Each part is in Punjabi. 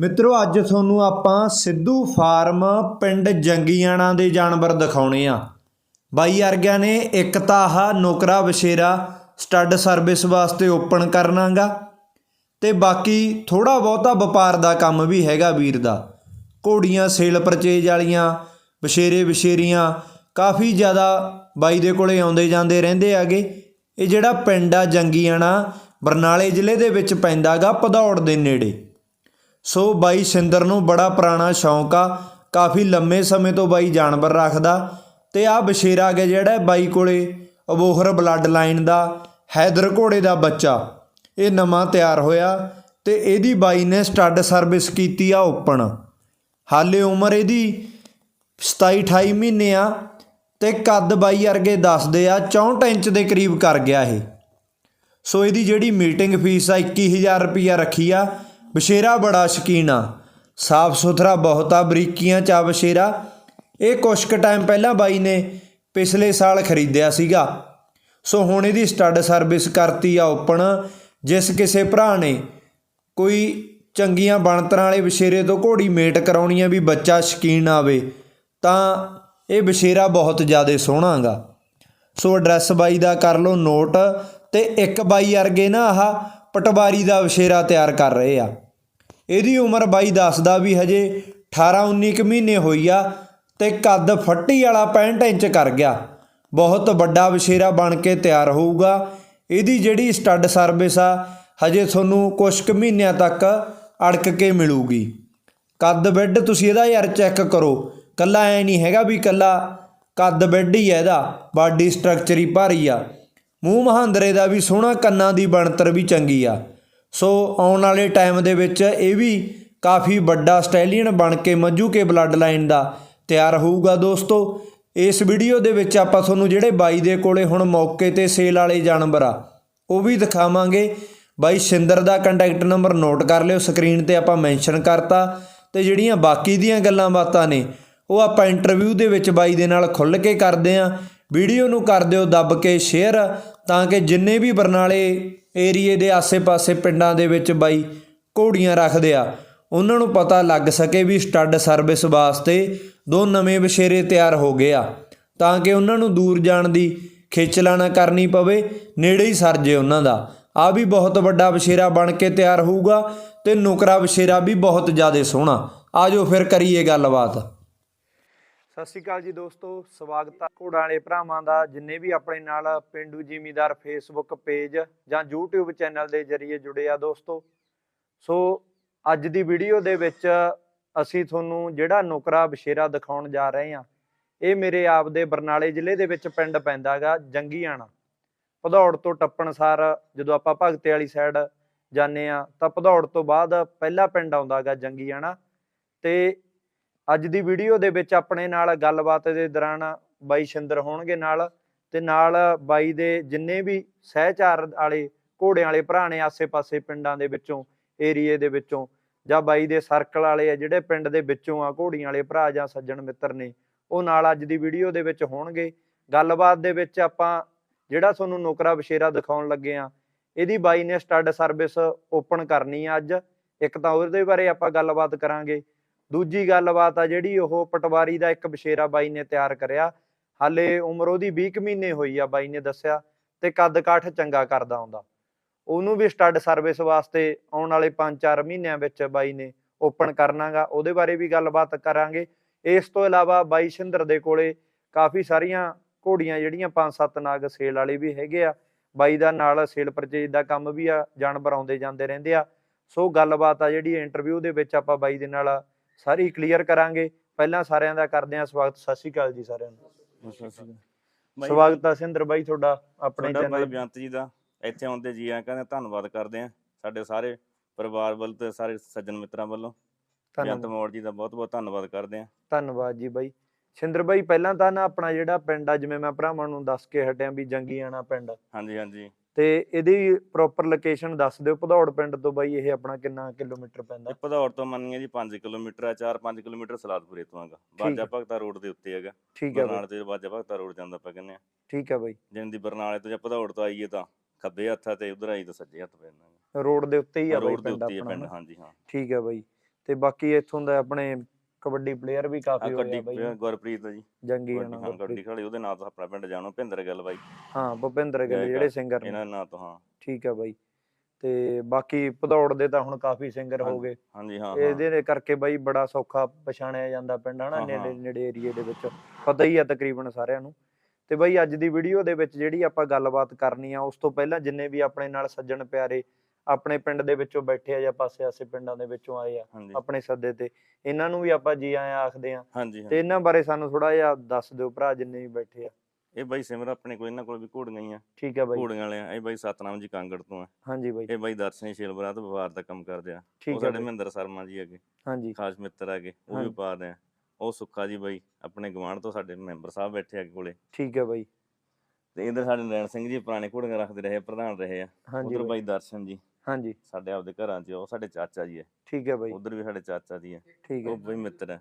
ਮਿੱਤਰੋ, ਅੱਜ ਤੁਹਾਨੂੰ ਆਪਾਂ ਸਿੱਧੂ ਫਾਰਮ ਪਿੰਡ ਜੰਗੀਆਣਾ ਦੇ ਜਾਨਵਰ ਦਿਖਾਉਣੇ ਆ। ਬਾਈ ਵਰਗਿਆਂ ਨੇ ਇੱਕ ਤਾਂ ਆਹ ਨੌਕਰਾ ਵਸ਼ੇਰਾ ਸਟੱਡ ਸਰਵਿਸ ਵਾਸਤੇ ਓਪਨ ਕਰਨਾਗਾ ਤੇ ਬਾਕੀ ਥੋੜਾ ਬਹੁਤਾ ਵਪਾਰ ਦਾ ਕੰਮ ਵੀ ਹੈਗਾ ਵੀਰ ਦਾ। ਘੋੜੀਆਂ, ਸੇਲ ਪਰਚੇਜ ਵਾਲੀਆਂ ਵਸ਼ੇਰੇ ਵਸ਼ੇਰੀਆਂ ਕਾਫੀ ਜ਼ਿਆਦਾ ਬਾਈ ਦੇ ਕੋਲੇ ਆਉਂਦੇ ਜਾਂਦੇ ਰਹਿੰਦੇ ਆਗੇ। ਇਹ ਜਿਹੜਾ ਪਿੰਡ ਆ ਜੰਗੀਆਣਾ, ਬਰਨਾਲੇ ਜ਼ਿਲ੍ਹੇ ਦੇ ਵਿੱਚ ਪੈਂਦਾਗਾ, ਭਦੌੜ ਦੇ ਨੇੜੇ। ਸੋ ਬਾਈ ਸਿੰਦਰ ਨੂੰ ਬੜਾ ਪੁਰਾਣਾ ਸ਼ੌਂਕ ਆ, ਕਾਫੀ ਲੰਮੇ ਸਮੇਂ ਤੋਂ ਬਾਈ ਜਾਨਵਰ ਰੱਖਦਾ ਤੇ ਆ ਬਸ਼ੇਰਾ ਗਿਆ ਜਿਹੜਾ ਬਾਈ ਕੋਲੇ ਅਬੋਹਰ ਬਲੱਡ ਲਾਈਨ ਦਾ, ਹੈਦਰ ਘੋੜੇ ਦਾ ਬੱਚਾ, ਇਹ ਨਵਾਂ ਤਿਆਰ ਹੋਇਆ ਤੇ ਇਹਦੀ ਬਾਈ ਨੇ ਸਟੱਡ ਸਰਵਿਸ ਕੀਤੀ ਆ ਓਪਨ। ਹਾਲੇ ਉਮਰ ਇਹਦੀ 27 28 ਮਹੀਨੇ ਆ ਤੇ ਕੱਦ ਬਾਈ ਵਰਗੇ ਦੱਸਦੇ ਆ 64 ਇੰਚ ਦੇ ਕਰੀਬ ਕਰ ਗਿਆ ਇਹ। ਸੋ ਇਹਦੀ ਜਿਹੜੀ ਮੀਟਿੰਗ ਫੀਸ ਆ 21000 ਰੁਪਿਆ ਰੱਖੀ ਆ ਬਸ਼ੇਰਾ ਬੜਾ ਸ਼ਕੀਨ ਆ। ਸਾਫ਼ ਸੁਥਰਾ ਬਹੁਤ ਆ, ਬਰੀਕੀਆਂ ਚ ਆ ਬਸ਼ੇਰਾ। ਇਹ ਕੁਛ ਕੁ ਟਾਈਮ ਪਹਿਲਾਂ ਬਾਈ ਨੇ ਪਿਛਲੇ ਸਾਲ ਖਰੀਦਿਆ ਸੀਗਾ। ਸੋ ਹੁਣ ਇਹਦੀ ਸਟੱਡ ਸਰਵਿਸ ਕਰਤੀ ਆ ਓਪਨ। ਜਿਸ ਕਿਸੇ ਭਰਾ ਨੇ ਕੋਈ ਚੰਗੀਆਂ ਬਣਤਰਾਂ ਵਾਲੇ ਬਸ਼ੇਰੇ ਤੋਂ ਘੋੜੀ ਮੇਟ ਕਰਾਉਣੀ ਆ ਵੀ ਬੱਚਾ ਸ਼ਕੀਨ ਆਵੇ, ਤਾਂ ਇਹ ਬਸ਼ੇਰਾ ਬਹੁਤ ਜ਼ਿਆਦਾ ਸੋਹਣਾਗਾ ਸੋ ਐਡਰੈਸ ਬਾਈ ਦਾ ਕਰ ਲਓ ਨੋਟ ਤੇ ਇੱਕ ਬਾਈ ਵਰਗੇ ਨਾ ਆਹ ਪਟਵਾਰੀ ਦਾ ਵਸ਼ੇਰਾ ਤਿਆਰ ਕਰ ਰਹੇ ਆ। ਇਹਦੀ ਉਮਰ ਬਾਈ ਦੱਸਦਾ ਵੀ ਹਜੇ 18 19 ਕੁ ਮਹੀਨੇ ਹੋਈ ਆ ਤੇ ਕੱਦ ਫੱਟੀ ਵਾਲਾ 65 ਇੰਚ ਕਰ ਗਿਆ। ਬਹੁਤ ਵੱਡਾ ਵਸ਼ੇਰਾ ਬਣ ਕੇ ਤਿਆਰ ਹੋਊਗਾ। ਇਹਦੀ ਜਿਹੜੀ ਸਟੱਡ ਸਰਵਿਸ ਆ, ਹਜੇ ਤੁਹਾਨੂੰ ਕੁਝ ਕੁ ਮਹੀਨਿਆਂ ਤੱਕ ਅੜਕ ਕੇ ਮਿਲੂਗੀ। ਕੱਦ ਬੈੱਡ ਤੁਸੀਂ ਇਹਦਾ ਯਾਰ ਚੈੱਕ ਕਰੋ। ਕੱਲਾ ਐ ਨਹੀਂ ਹੈਗਾ ਵੀ ਕੱਲਾ, ਕੱਦ ਬੈੱਡ ਹੀ ਹੈ ਇਹਦਾ, ਬਾਡੀ ਸਟਰਕਚਰ ਹੀ ਭਾਰੀ ਆ। ਮੂੰਹ ਮਹਾਂਦਰੇ ਦਾ ਵੀ ਸੋਹਣਾ ਕੰਨਾਂ ਦੀ ਬਣਤਰ ਵੀ ਚੰਗੀ ਆ। ਸੋ ਆਉਣ ਵਾਲੇ ਟਾਈਮ ਦੇ ਵਿੱਚ ਇਹ ਵੀ ਕਾਫੀ ਵੱਡਾ ਸਟੈਲੀਅਨ ਬਣ ਕੇ ਮੱਜੂ ਕੇ ਬਲੱਡ ਲਾਈਨ ਦਾ ਤਿਆਰ ਹੋਊਗਾ ਦੋਸਤੋ। ਇਸ ਵੀਡੀਓ ਦੇ ਵਿੱਚ ਆਪਾਂ ਤੁਹਾਨੂੰ ਜਿਹੜੇ ਬਾਈ ਦੇ ਕੋਲੇ ਹੁਣ ਮੌਕੇ ਤੇ ਸੇਲ ਵਾਲੇ ਜਾਨਵਰ ਆ, ਉਹ ਵੀ ਦਿਖਾਵਾਂਗੇ। ਬਾਈ ਸਿੰਦਰ ਦਾ ਕੰਟੈਕਟ ਨੰਬਰ ਨੋਟ ਕਰ ਲਿਓ ਸਕਰੀਨ ਤੇ ਆਪਾਂ ਮੈਂਸ਼ਨ ਕਰਤਾ ਤੇ ਜਿਹੜੀਆਂ ਬਾਕੀ ਦੀਆਂ ਗੱਲਾਂ ਬਾਤਾਂ ਨੇ, ਉਹ ਆਪਾਂ ਇੰਟਰਵਿਊ ਦੇ ਵਿੱਚ ਬਾਈ ਦੇ ਨਾਲ ਖੁੱਲ੍ਹ ਕੇ ਕਰਦੇ ਆਂ। ਵੀਡੀਓ ਨੂੰ ਕਰ ਦਿਓ ਦੱਬ ਕੇ ਸ਼ੇਅਰ ਤਾਂ ਕਿ ਜਿੰਨੇ ਵੀ ਬਰਨਾਲੇ ਏਰੀਏ ਦੇ ਆਸੇ-ਪਾਸੇ ਪਿੰਡਾਂ ਦੇ ਵਿੱਚ ਬਾਈ ਘੋੜੀਆਂ ਰੱਖਦੇ ਆ, ਉਹਨਾਂ ਨੂੰ ਪਤਾ ਲੱਗ ਸਕੇ ਵੀ ਸਟੱਡ ਸਰਵਿਸ ਵਾਸਤੇ ਦੋ ਨਵੇਂ ਬਸ਼ੇਰੇ ਤਿਆਰ ਹੋ ਗਏ ਆ, ਤਾਂ ਕਿ ਉਹਨਾਂ ਨੂੰ ਦੂਰ ਜਾਣ ਦੀ ਖੇਚਲਾ ਨਾ ਕਰਨੀ ਪਵੇ, ਨੇੜੇ ਹੀ ਸਰ ਜੇ ਉਹਨਾਂ ਦਾ। ਆ ਵੀ ਬਹੁਤ ਵੱਡਾ ਬਸ਼ੇਰਾ ਬਣ ਕੇ ਤਿਆਰ ਹੋਊਗਾ ਤੇ ਨੁਕਰਾ ਬਸ਼ੇਰਾ ਵੀ ਬਹੁਤ ਜ਼ਿਆਦਾ ਸੋਹਣਾ। ਆਜੋ ਫਿਰ ਕਰੀਏ ਗੱਲਬਾਤ। ਸਤਿ ਸ਼੍ਰੀ ਅਕਾਲ ਜੀ ਦੋਸਤੋ, ਸਵਾਗਤ ਹੈ ਘੋੜਾਂ ਵਾਲੇ ਭਰਾਵਾਂ ਦਾ, ਜਿੰਨੇ ਵੀ ਆਪਣੇ ਨਾਲ ਪਿੰਡੂ ਜ਼ਿਮੀਦਾਰ ਫੇਸਬੁੱਕ ਪੇਜ ਜਾਂ YouTube ਚੈਨਲ ਦੇ ਜ਼ਰੀਏ ਜੁੜੇ ਆ ਦੋਸਤੋ। ਸੋ, ਅੱਜ ਦੀ ਵੀਡੀਓ ਦੇ ਵਿੱਚ ਅਸੀਂ ਤੁਹਾਨੂੰ ਜਿਹੜਾ ਨੁਕਰਾ ਬਸ਼ੇਰਾ ਦਿਖਾਉਣ ਜਾ ਰਹੇ ਹਾਂ, ਇਹ ਮੇਰੇ ਆਪ ਦੇ ਬਰਨਾਲੇ ਜ਼ਿਲ੍ਹੇ ਦੇ ਵਿੱਚ ਪਿੰਡ ਪੈਂਦਾਗਾ ਜੰਗੀਆਣਾ। ਭਦੌੜ ਤੋਂ ਟੱਪਣਸਾਰ ਜਦੋਂ ਆਪਾਂ ਭਗਤੇ ਵਾਲੀ ਸਾਈਡ ਜਾਂਦੇ ਆ ਤਾਂ ਭਦੌੜ ਤੋਂ ਬਾਅਦ ਪਹਿਲਾ ਪਿੰਡ ਆਉਂਦਾਗਾ ਜੰਗੀਆਣਾ। ਤੇ ਅੱਜ ਦੀ ਵੀਡੀਓ ਦੇ ਵਿੱਚ ਆਪਣੇ ਨਾਲ ਗੱਲਬਾਤ ਦੇ ਦੌਰਾਨ ਬਾਈ ਸ਼ਿੰਦਰ ਹੋਣਗੇ ਨਾਲ ਤੇ ਨਾਲ ਬਾਈ ਦੇ ਜਿੰਨੇ ਵੀ ਸਹਿਚਾਰ ਵਾਲੇ ਘੋੜਿਆਂ ਵਾਲੇ ਭਰਾ ਨੇ ਆਸੇ-ਪਾਸੇ ਪਿੰਡਾਂ ਦੇ ਵਿੱਚੋਂ, ਏਰੀਏ ਦੇ ਵਿੱਚੋਂ ਜਾਂ ਬਾਈ ਦੇ ਸਰਕਲ ਵਾਲੇ ਆ ਜਿਹੜੇ ਪਿੰਡ ਦੇ ਵਿੱਚੋਂ ਆ ਘੋੜੀਆਂ ਵਾਲੇ ਭਰਾ ਜਾਂ ਸੱਜਣ ਮਿੱਤਰ ਨੇ, ਉਹ ਨਾਲ ਅੱਜ ਦੀ ਵੀਡੀਓ ਦੇ ਵਿੱਚ ਹੋਣਗੇ। ਗੱਲਬਾਤ ਦੇ ਵਿੱਚ ਆਪਾਂ ਜਿਹੜਾ ਤੁਹਾਨੂੰ ਨੌਕਰਾ ਬਸ਼ੇਰਾ ਦਿਖਾਉਣ ਲੱਗੇ ਆ, ਇਹਦੀ ਬਾਈ ਨੇ ਸਟੱਡ ਸਰਵਿਸ ਓਪਨ ਕਰਨੀ ਆ ਅੱਜ। ਇੱਕ ਤਾਂ ਉਹਦੇ ਬਾਰੇ ਆਪਾਂ ਗੱਲਬਾਤ ਕਰਾਂਗੇ। ਦੂਜੀ ਗੱਲਬਾਤ ਆ ਜਿਹੜੀ ਉਹ ਪਟਵਾਰੀ ਦਾ ਇੱਕ ਬਸ਼ੇਰਾ ਬਾਈ ਨੇ ਤਿਆਰ ਕਰਿਆ। ਹਾਲੇ ਉਮਰ ਉਹਦੀ 20 ਕੁ ਮਹੀਨੇ ਹੋਈ ਆ ਬਾਈ ਨੇ ਦੱਸਿਆ ਤੇ ਕੱਦ ਕਾਠ ਚੰਗਾ ਕਰਦਾ ਆਉਂਦਾ ਉਹਨੂੰ ਵੀ ਸਟੱਡ ਸਰਵਿਸ ਵਾਸਤੇ ਆਉਣ ਵਾਲੇ 5-4 ਮਹੀਨਿਆਂ ਵਿੱਚ ਬਾਈ ਨੇ ਓਪਨ ਕਰਨਾਗਾ। ਉਹਦੇ ਬਾਰੇ ਵੀ ਗੱਲਬਾਤ ਕਰਾਂਗੇ। ਇਸ ਤੋਂ ਇਲਾਵਾ ਬਾਈ ਸ਼ਿੰਦਰ ਦੇ ਕੋਲੇ ਕਾਫੀ ਸਾਰੀਆਂ ਘੋੜੀਆਂ ਜਿਹੜੀਆਂ 5-7 ਨਾਗ ਸੇਲ ਵਾਲੇ ਵੀ ਹੈਗੇ ਆ। ਬਾਈ ਦਾ ਨਾਲ ਸੇਲ ਪਰਚੇਜ ਦਾ ਕੰਮ ਵੀ ਆ, ਜਾਨਵਰ ਆਉਂਦੇ ਜਾਂਦੇ ਰਹਿੰਦੇ ਆ। ਸੋ ਗੱਲਬਾਤ ਆ ਜਿਹੜੀ ਇੰਟਰਵਿਊ ਦੇ ਵਿੱਚ ਆਪਾਂ ਬਾਈ ਦੇ ਨਾਲ ਸਾਰੀ ਕਲੀਅਰ ਕਰਾਂਗੇ। ਪਹਿਲਾਂ ਸਾਰਿਆਂ ਦਾ ਕਰਦੇ ਆ ਸਵਾਗਤ। ਸਤਿ ਸ਼੍ਰੀ ਅਕਾਲ ਜੀ ਸਾਰਿਆਂ ਨੂੰ। ਸਵਾਗਤ ਆ ਸਿੰਦਰ ਬਾਈ ਤੁਹਾਡਾ ਆਪਣੇ ਚੈਨਲ ਬੇਅੰਤ ਜੀ ਦਾ। ਇੱਥੇ ਆਉਂਦੇ ਜੀ ਆ ਕਹਿੰਦੇ ਧੰਨਵਾਦ ਕਰਦੇ ਆ ਸਾਡੇ ਸਾਰੇ ਪਰਿਵਾਰ ਵੱਲ ਤੇ ਸਾਰੇ ਸੱਜਣ ਮਿੱਤਰਾਂ ਵੱਲੋਂ। ਧੰਨਵਾਦ। ਮੋੜ ਜੀ ਦਾ ਬਹੁਤ ਬਹੁਤ ਧੰਨਵਾਦ ਕਰਦੇ ਆ ਧੰਨਵਾਦ ਜੀ ਬਾਈ। ਸਿੰਦਰ ਬਾਈ ਪਹਿਲਾਂ ਤਾਂ ਨਾ ਆਪਣਾ ਜਿਹੜਾ ਪਿੰਡ ਆ ਜਿਵੇਂ ਮੈਂ ਭਰਾਵਾਂ ਨੂੰ ਦੱਸ ਕੇ ਹਟਿਆ ਵੀ ਜੰਗੀਆਣਾ ਪਿੰਡ। ਹਾਂਜੀ ਹਾਂਜੀ। ਤੇ ਇਹਦੀ ਪ੍ਰੋਪਰ ਲੋਕੇਸ਼ਨ ਦੱਸ ਦਿਓ ਭਦੌੜ ਪਿੰਡ ਤੋਂ ਬਾਈ ਇਹ ਆਪਣਾ ਕਿੰਨਾ ਕਿਲੋਮੀਟਰ ਪੈਂਦਾ? ਭਦੌੜ ਤੋਂ ਮੰਨੀਏ ਜੀ 5 ਕਿਲੋਮੀਟਰ ਆ 4-5 ਕਿਲੋਮੀਟਰ ਸਲਾਦਪੁਰੇ ਤੋਂ ਹੈਗਾ। ਬਾਜਾ। ਭਗਤਾ ਰੋਡ ਦੇ ਉੱਤੇ ਹੈਗਾ। ਠੀਕ ਹੈ ਬਰਨਾਲੇ ਤੋਂ ਬਾਜਾ ਭਗਤਾ ਰੋਡ ਜਾਂਦਾ ਆਪਾਂ ਕਹਿੰਦੇ ਆ। ਠੀਕ ਹੈ ਬਾਈ। ਜਿਵੇਂ ਦੀ ਬਰਨਾਲੇ ਤੋਂ ਜਾਂ ਭਦੌੜ ਤੋਂ ਆਈਏ ਤਾਂ ਖੱਬੇ ਹੱਥ ਤੇ ਉਧਰ ਆਈ ਤਾਂ ਸੱਜੇ ਹੱਥ ਪੈਂਦਾ ਰੋਡ ਦੇ ਉੱਤੇ ਹੀ ਆ ਬਾਈ ਪਿੰਡ ਆਪਣਾ। ਹਾਂਜੀ ਹਾਂ। ਠੀਕ ਹੈ ਬਾਈ। ਤੇ ਬਾਕੀ ਇੱਥੋਂ ਦਾ ਆਪਣੇ ਕਬੱਡੀ ਪਲੇਅਰ ਵੀ ਕਾਫੀ ਹੋਏ ਆ ਬਾਈ। ਗੁਰਪ੍ਰੀਤ ਜੀ। ਜੰਗੀ ਹਾਂ ਗੁਰਪ੍ਰੀਤ। ਖੜੀ ਉਹਦੇ ਨਾਂ ਤੋਂ ਆਪਣਾ ਪਿੰਡ ਜਾਣੋ ਭਿੰਦਰ ਗੱਲ ਬਾਈ। ਹਾਂ ਭੁਪਿੰਦਰ ਗਿੱਲ। ਜਿਹੜੇ ਸਿੰਗਰ ਨੇ। ਇਹਨਾਂ ਨਾਂ ਤੋਂ ਹਾਂ। ਠੀਕ ਆ ਬਾਈ। ਤੇ ਬਾਕੀ ਭਦੌੜ ਦੇ ਤਾਂ ਹੁਣ ਕਾਫੀ ਸਿੰਗਰ ਹੋ ਗਏ। ਹਾਂਜੀ ਹਾਂ ਇਹਦੇ ਕਰਕੇ ਬਾਈ ਬੜਾ ਸੌਖਾ ਪਛਾਣਿਆ ਜਾਂਦਾ ਪਿੰਡ ਹਨਾ ਨੇੜੇ। ਨੇੜੇ ਏਰੀਏ ਦੇ ਵਿੱਚ। ਪਤਾ ਹੀ ਆ ਤਕਰੀਬਨ ਸਾਰਿਆਂ ਨੂੰ। ਤੇ ਬਾਈ ਅੱਜ ਦੀ ਵੀਡੀਓ ਦੇ ਵਿੱਚ ਜਿਹੜੀ ਆਪਾਂ ਗੱਲਬਾਤ ਕਰਨੀ ਆ ਉਸ ਤੋਂ ਪਹਿਲਾਂ ਜਿੰਨੇ ਵੀ ਆਪਣੇ ਨਾਲ ਸੱਜਣ ਪਿਆਰੇ ਆਪਣੇ ਪਿੰਡ ਦੇ ਵਿੱਚੋਂ ਬੈਠੇ ਆ ਜਾਂ ਪਾਸੇ-ਆਸੇ ਪਿੰਡਾਂ ਦੇ ਵਿੱਚੋਂ ਆਏ ਆ ਹਾਂਜੀ। ਆਪਣੇ ਸੱਦੇ ਤੇ। ਇਹਨਾਂ ਨੂੰ ਵੀ ਆਪਾਂ ਜੀ ਆਇਆਂ ਆਖਦੇ ਆ। ਹਾਂਜੀ ਤੇ ਹਾਂਜੀ। ਇਹਨਾਂ ਬਾਰੇ ਸਾਨੂੰ ਥੋੜਾ ਜਿਹਾ ਦੱਸ ਦਿਓ ਭਰਾ ਜਿੰਨੇ ਵੀ ਬੈਠੇ ਆ। ਇਹ ਬਾਈ ਸਿਮਰ ਆਪਣੇ ਕੋਲ ਇਹਨਾਂ ਕੋਲ ਵੀ ਘੋੜੀਆਂ ਹੀ ਆ। ਠੀਕ ਆ ਬਾਈ। ਘੋੜੀਆਂ ਵਾਲੇ ਆ। ਇਹ ਬਾਈ ਸਤਨਾਮ ਜੀ ਕਾਂਗੜ ਤੋਂ ਆ। ਹਾਂਜੀ ਬਾਈ। ਇਹ ਬਾਈ ਦਰਸ਼ਨ ਸ਼ੇਲਬਰਾ ਤੋਂ ਵਪਾਰ ਦਾ ਕੰਮ ਕਰਦੇ ਆ। ਉਹ ਠੀਕ ਆ ਸਾਡੇ ਬਾਈ। ਮਹਿੰਦਰ ਸ਼ਰਮਾ ਜੀ ਹੈਗੇ। ਹਾਂਜੀ। ਖਾਸ ਮਿੱਤਰ ਹੈਗੇ ਉਹ ਵੀ ਹਾਂਜੀ। ਵਪਾਰ ਦੇ ਆ। ਉਹ ਸੁੱਖਾ ਜੀ ਬਾਈ ਆਪਣੇ ਗਵਾਂਢ ਤੋਂ ਸਾਡੇ ਮੈਂਬਰ ਸਾਹਿਬ ਬੈਠੇ ਆ ਕੋਲੇ। ਠੀਕ ਆ ਬਾਈ। ਤੇ ਇਧਰ ਸਾਡੇ ਨਰੈਣ ਸਿੰਘ ਜੀ ਪੁਰਾਣੇ ਘੋੜੀਆਂ ਰੱਖਦੇ ਰਹੇ ਪ੍ਰਧਾਨ ਰਹੇ ਆ। ਹਾਂਜੀ ਉਧਰ ਬਾਈ। ਬਾਈ ਦਰਸ਼ਨ ਜੀ। ਹਾਂਜੀ। ਸਾਡੇ ਆਪਦੇ ਘਰਾਂ 'ਚ ਆ, ਉਹ ਸਾਡੇ ਚਾਚਾ ਜੀ ਹੈ ਠੀਕ ਆ ਬਾਈ। ਉਧਰ ਵੀ ਸਾਡੇ ਚਾਚਾ ਜੀ ਹੈ ਠੀਕ ਉਹ ਹੈ ਬਈ ਮਿੱਤਰ ਹੈ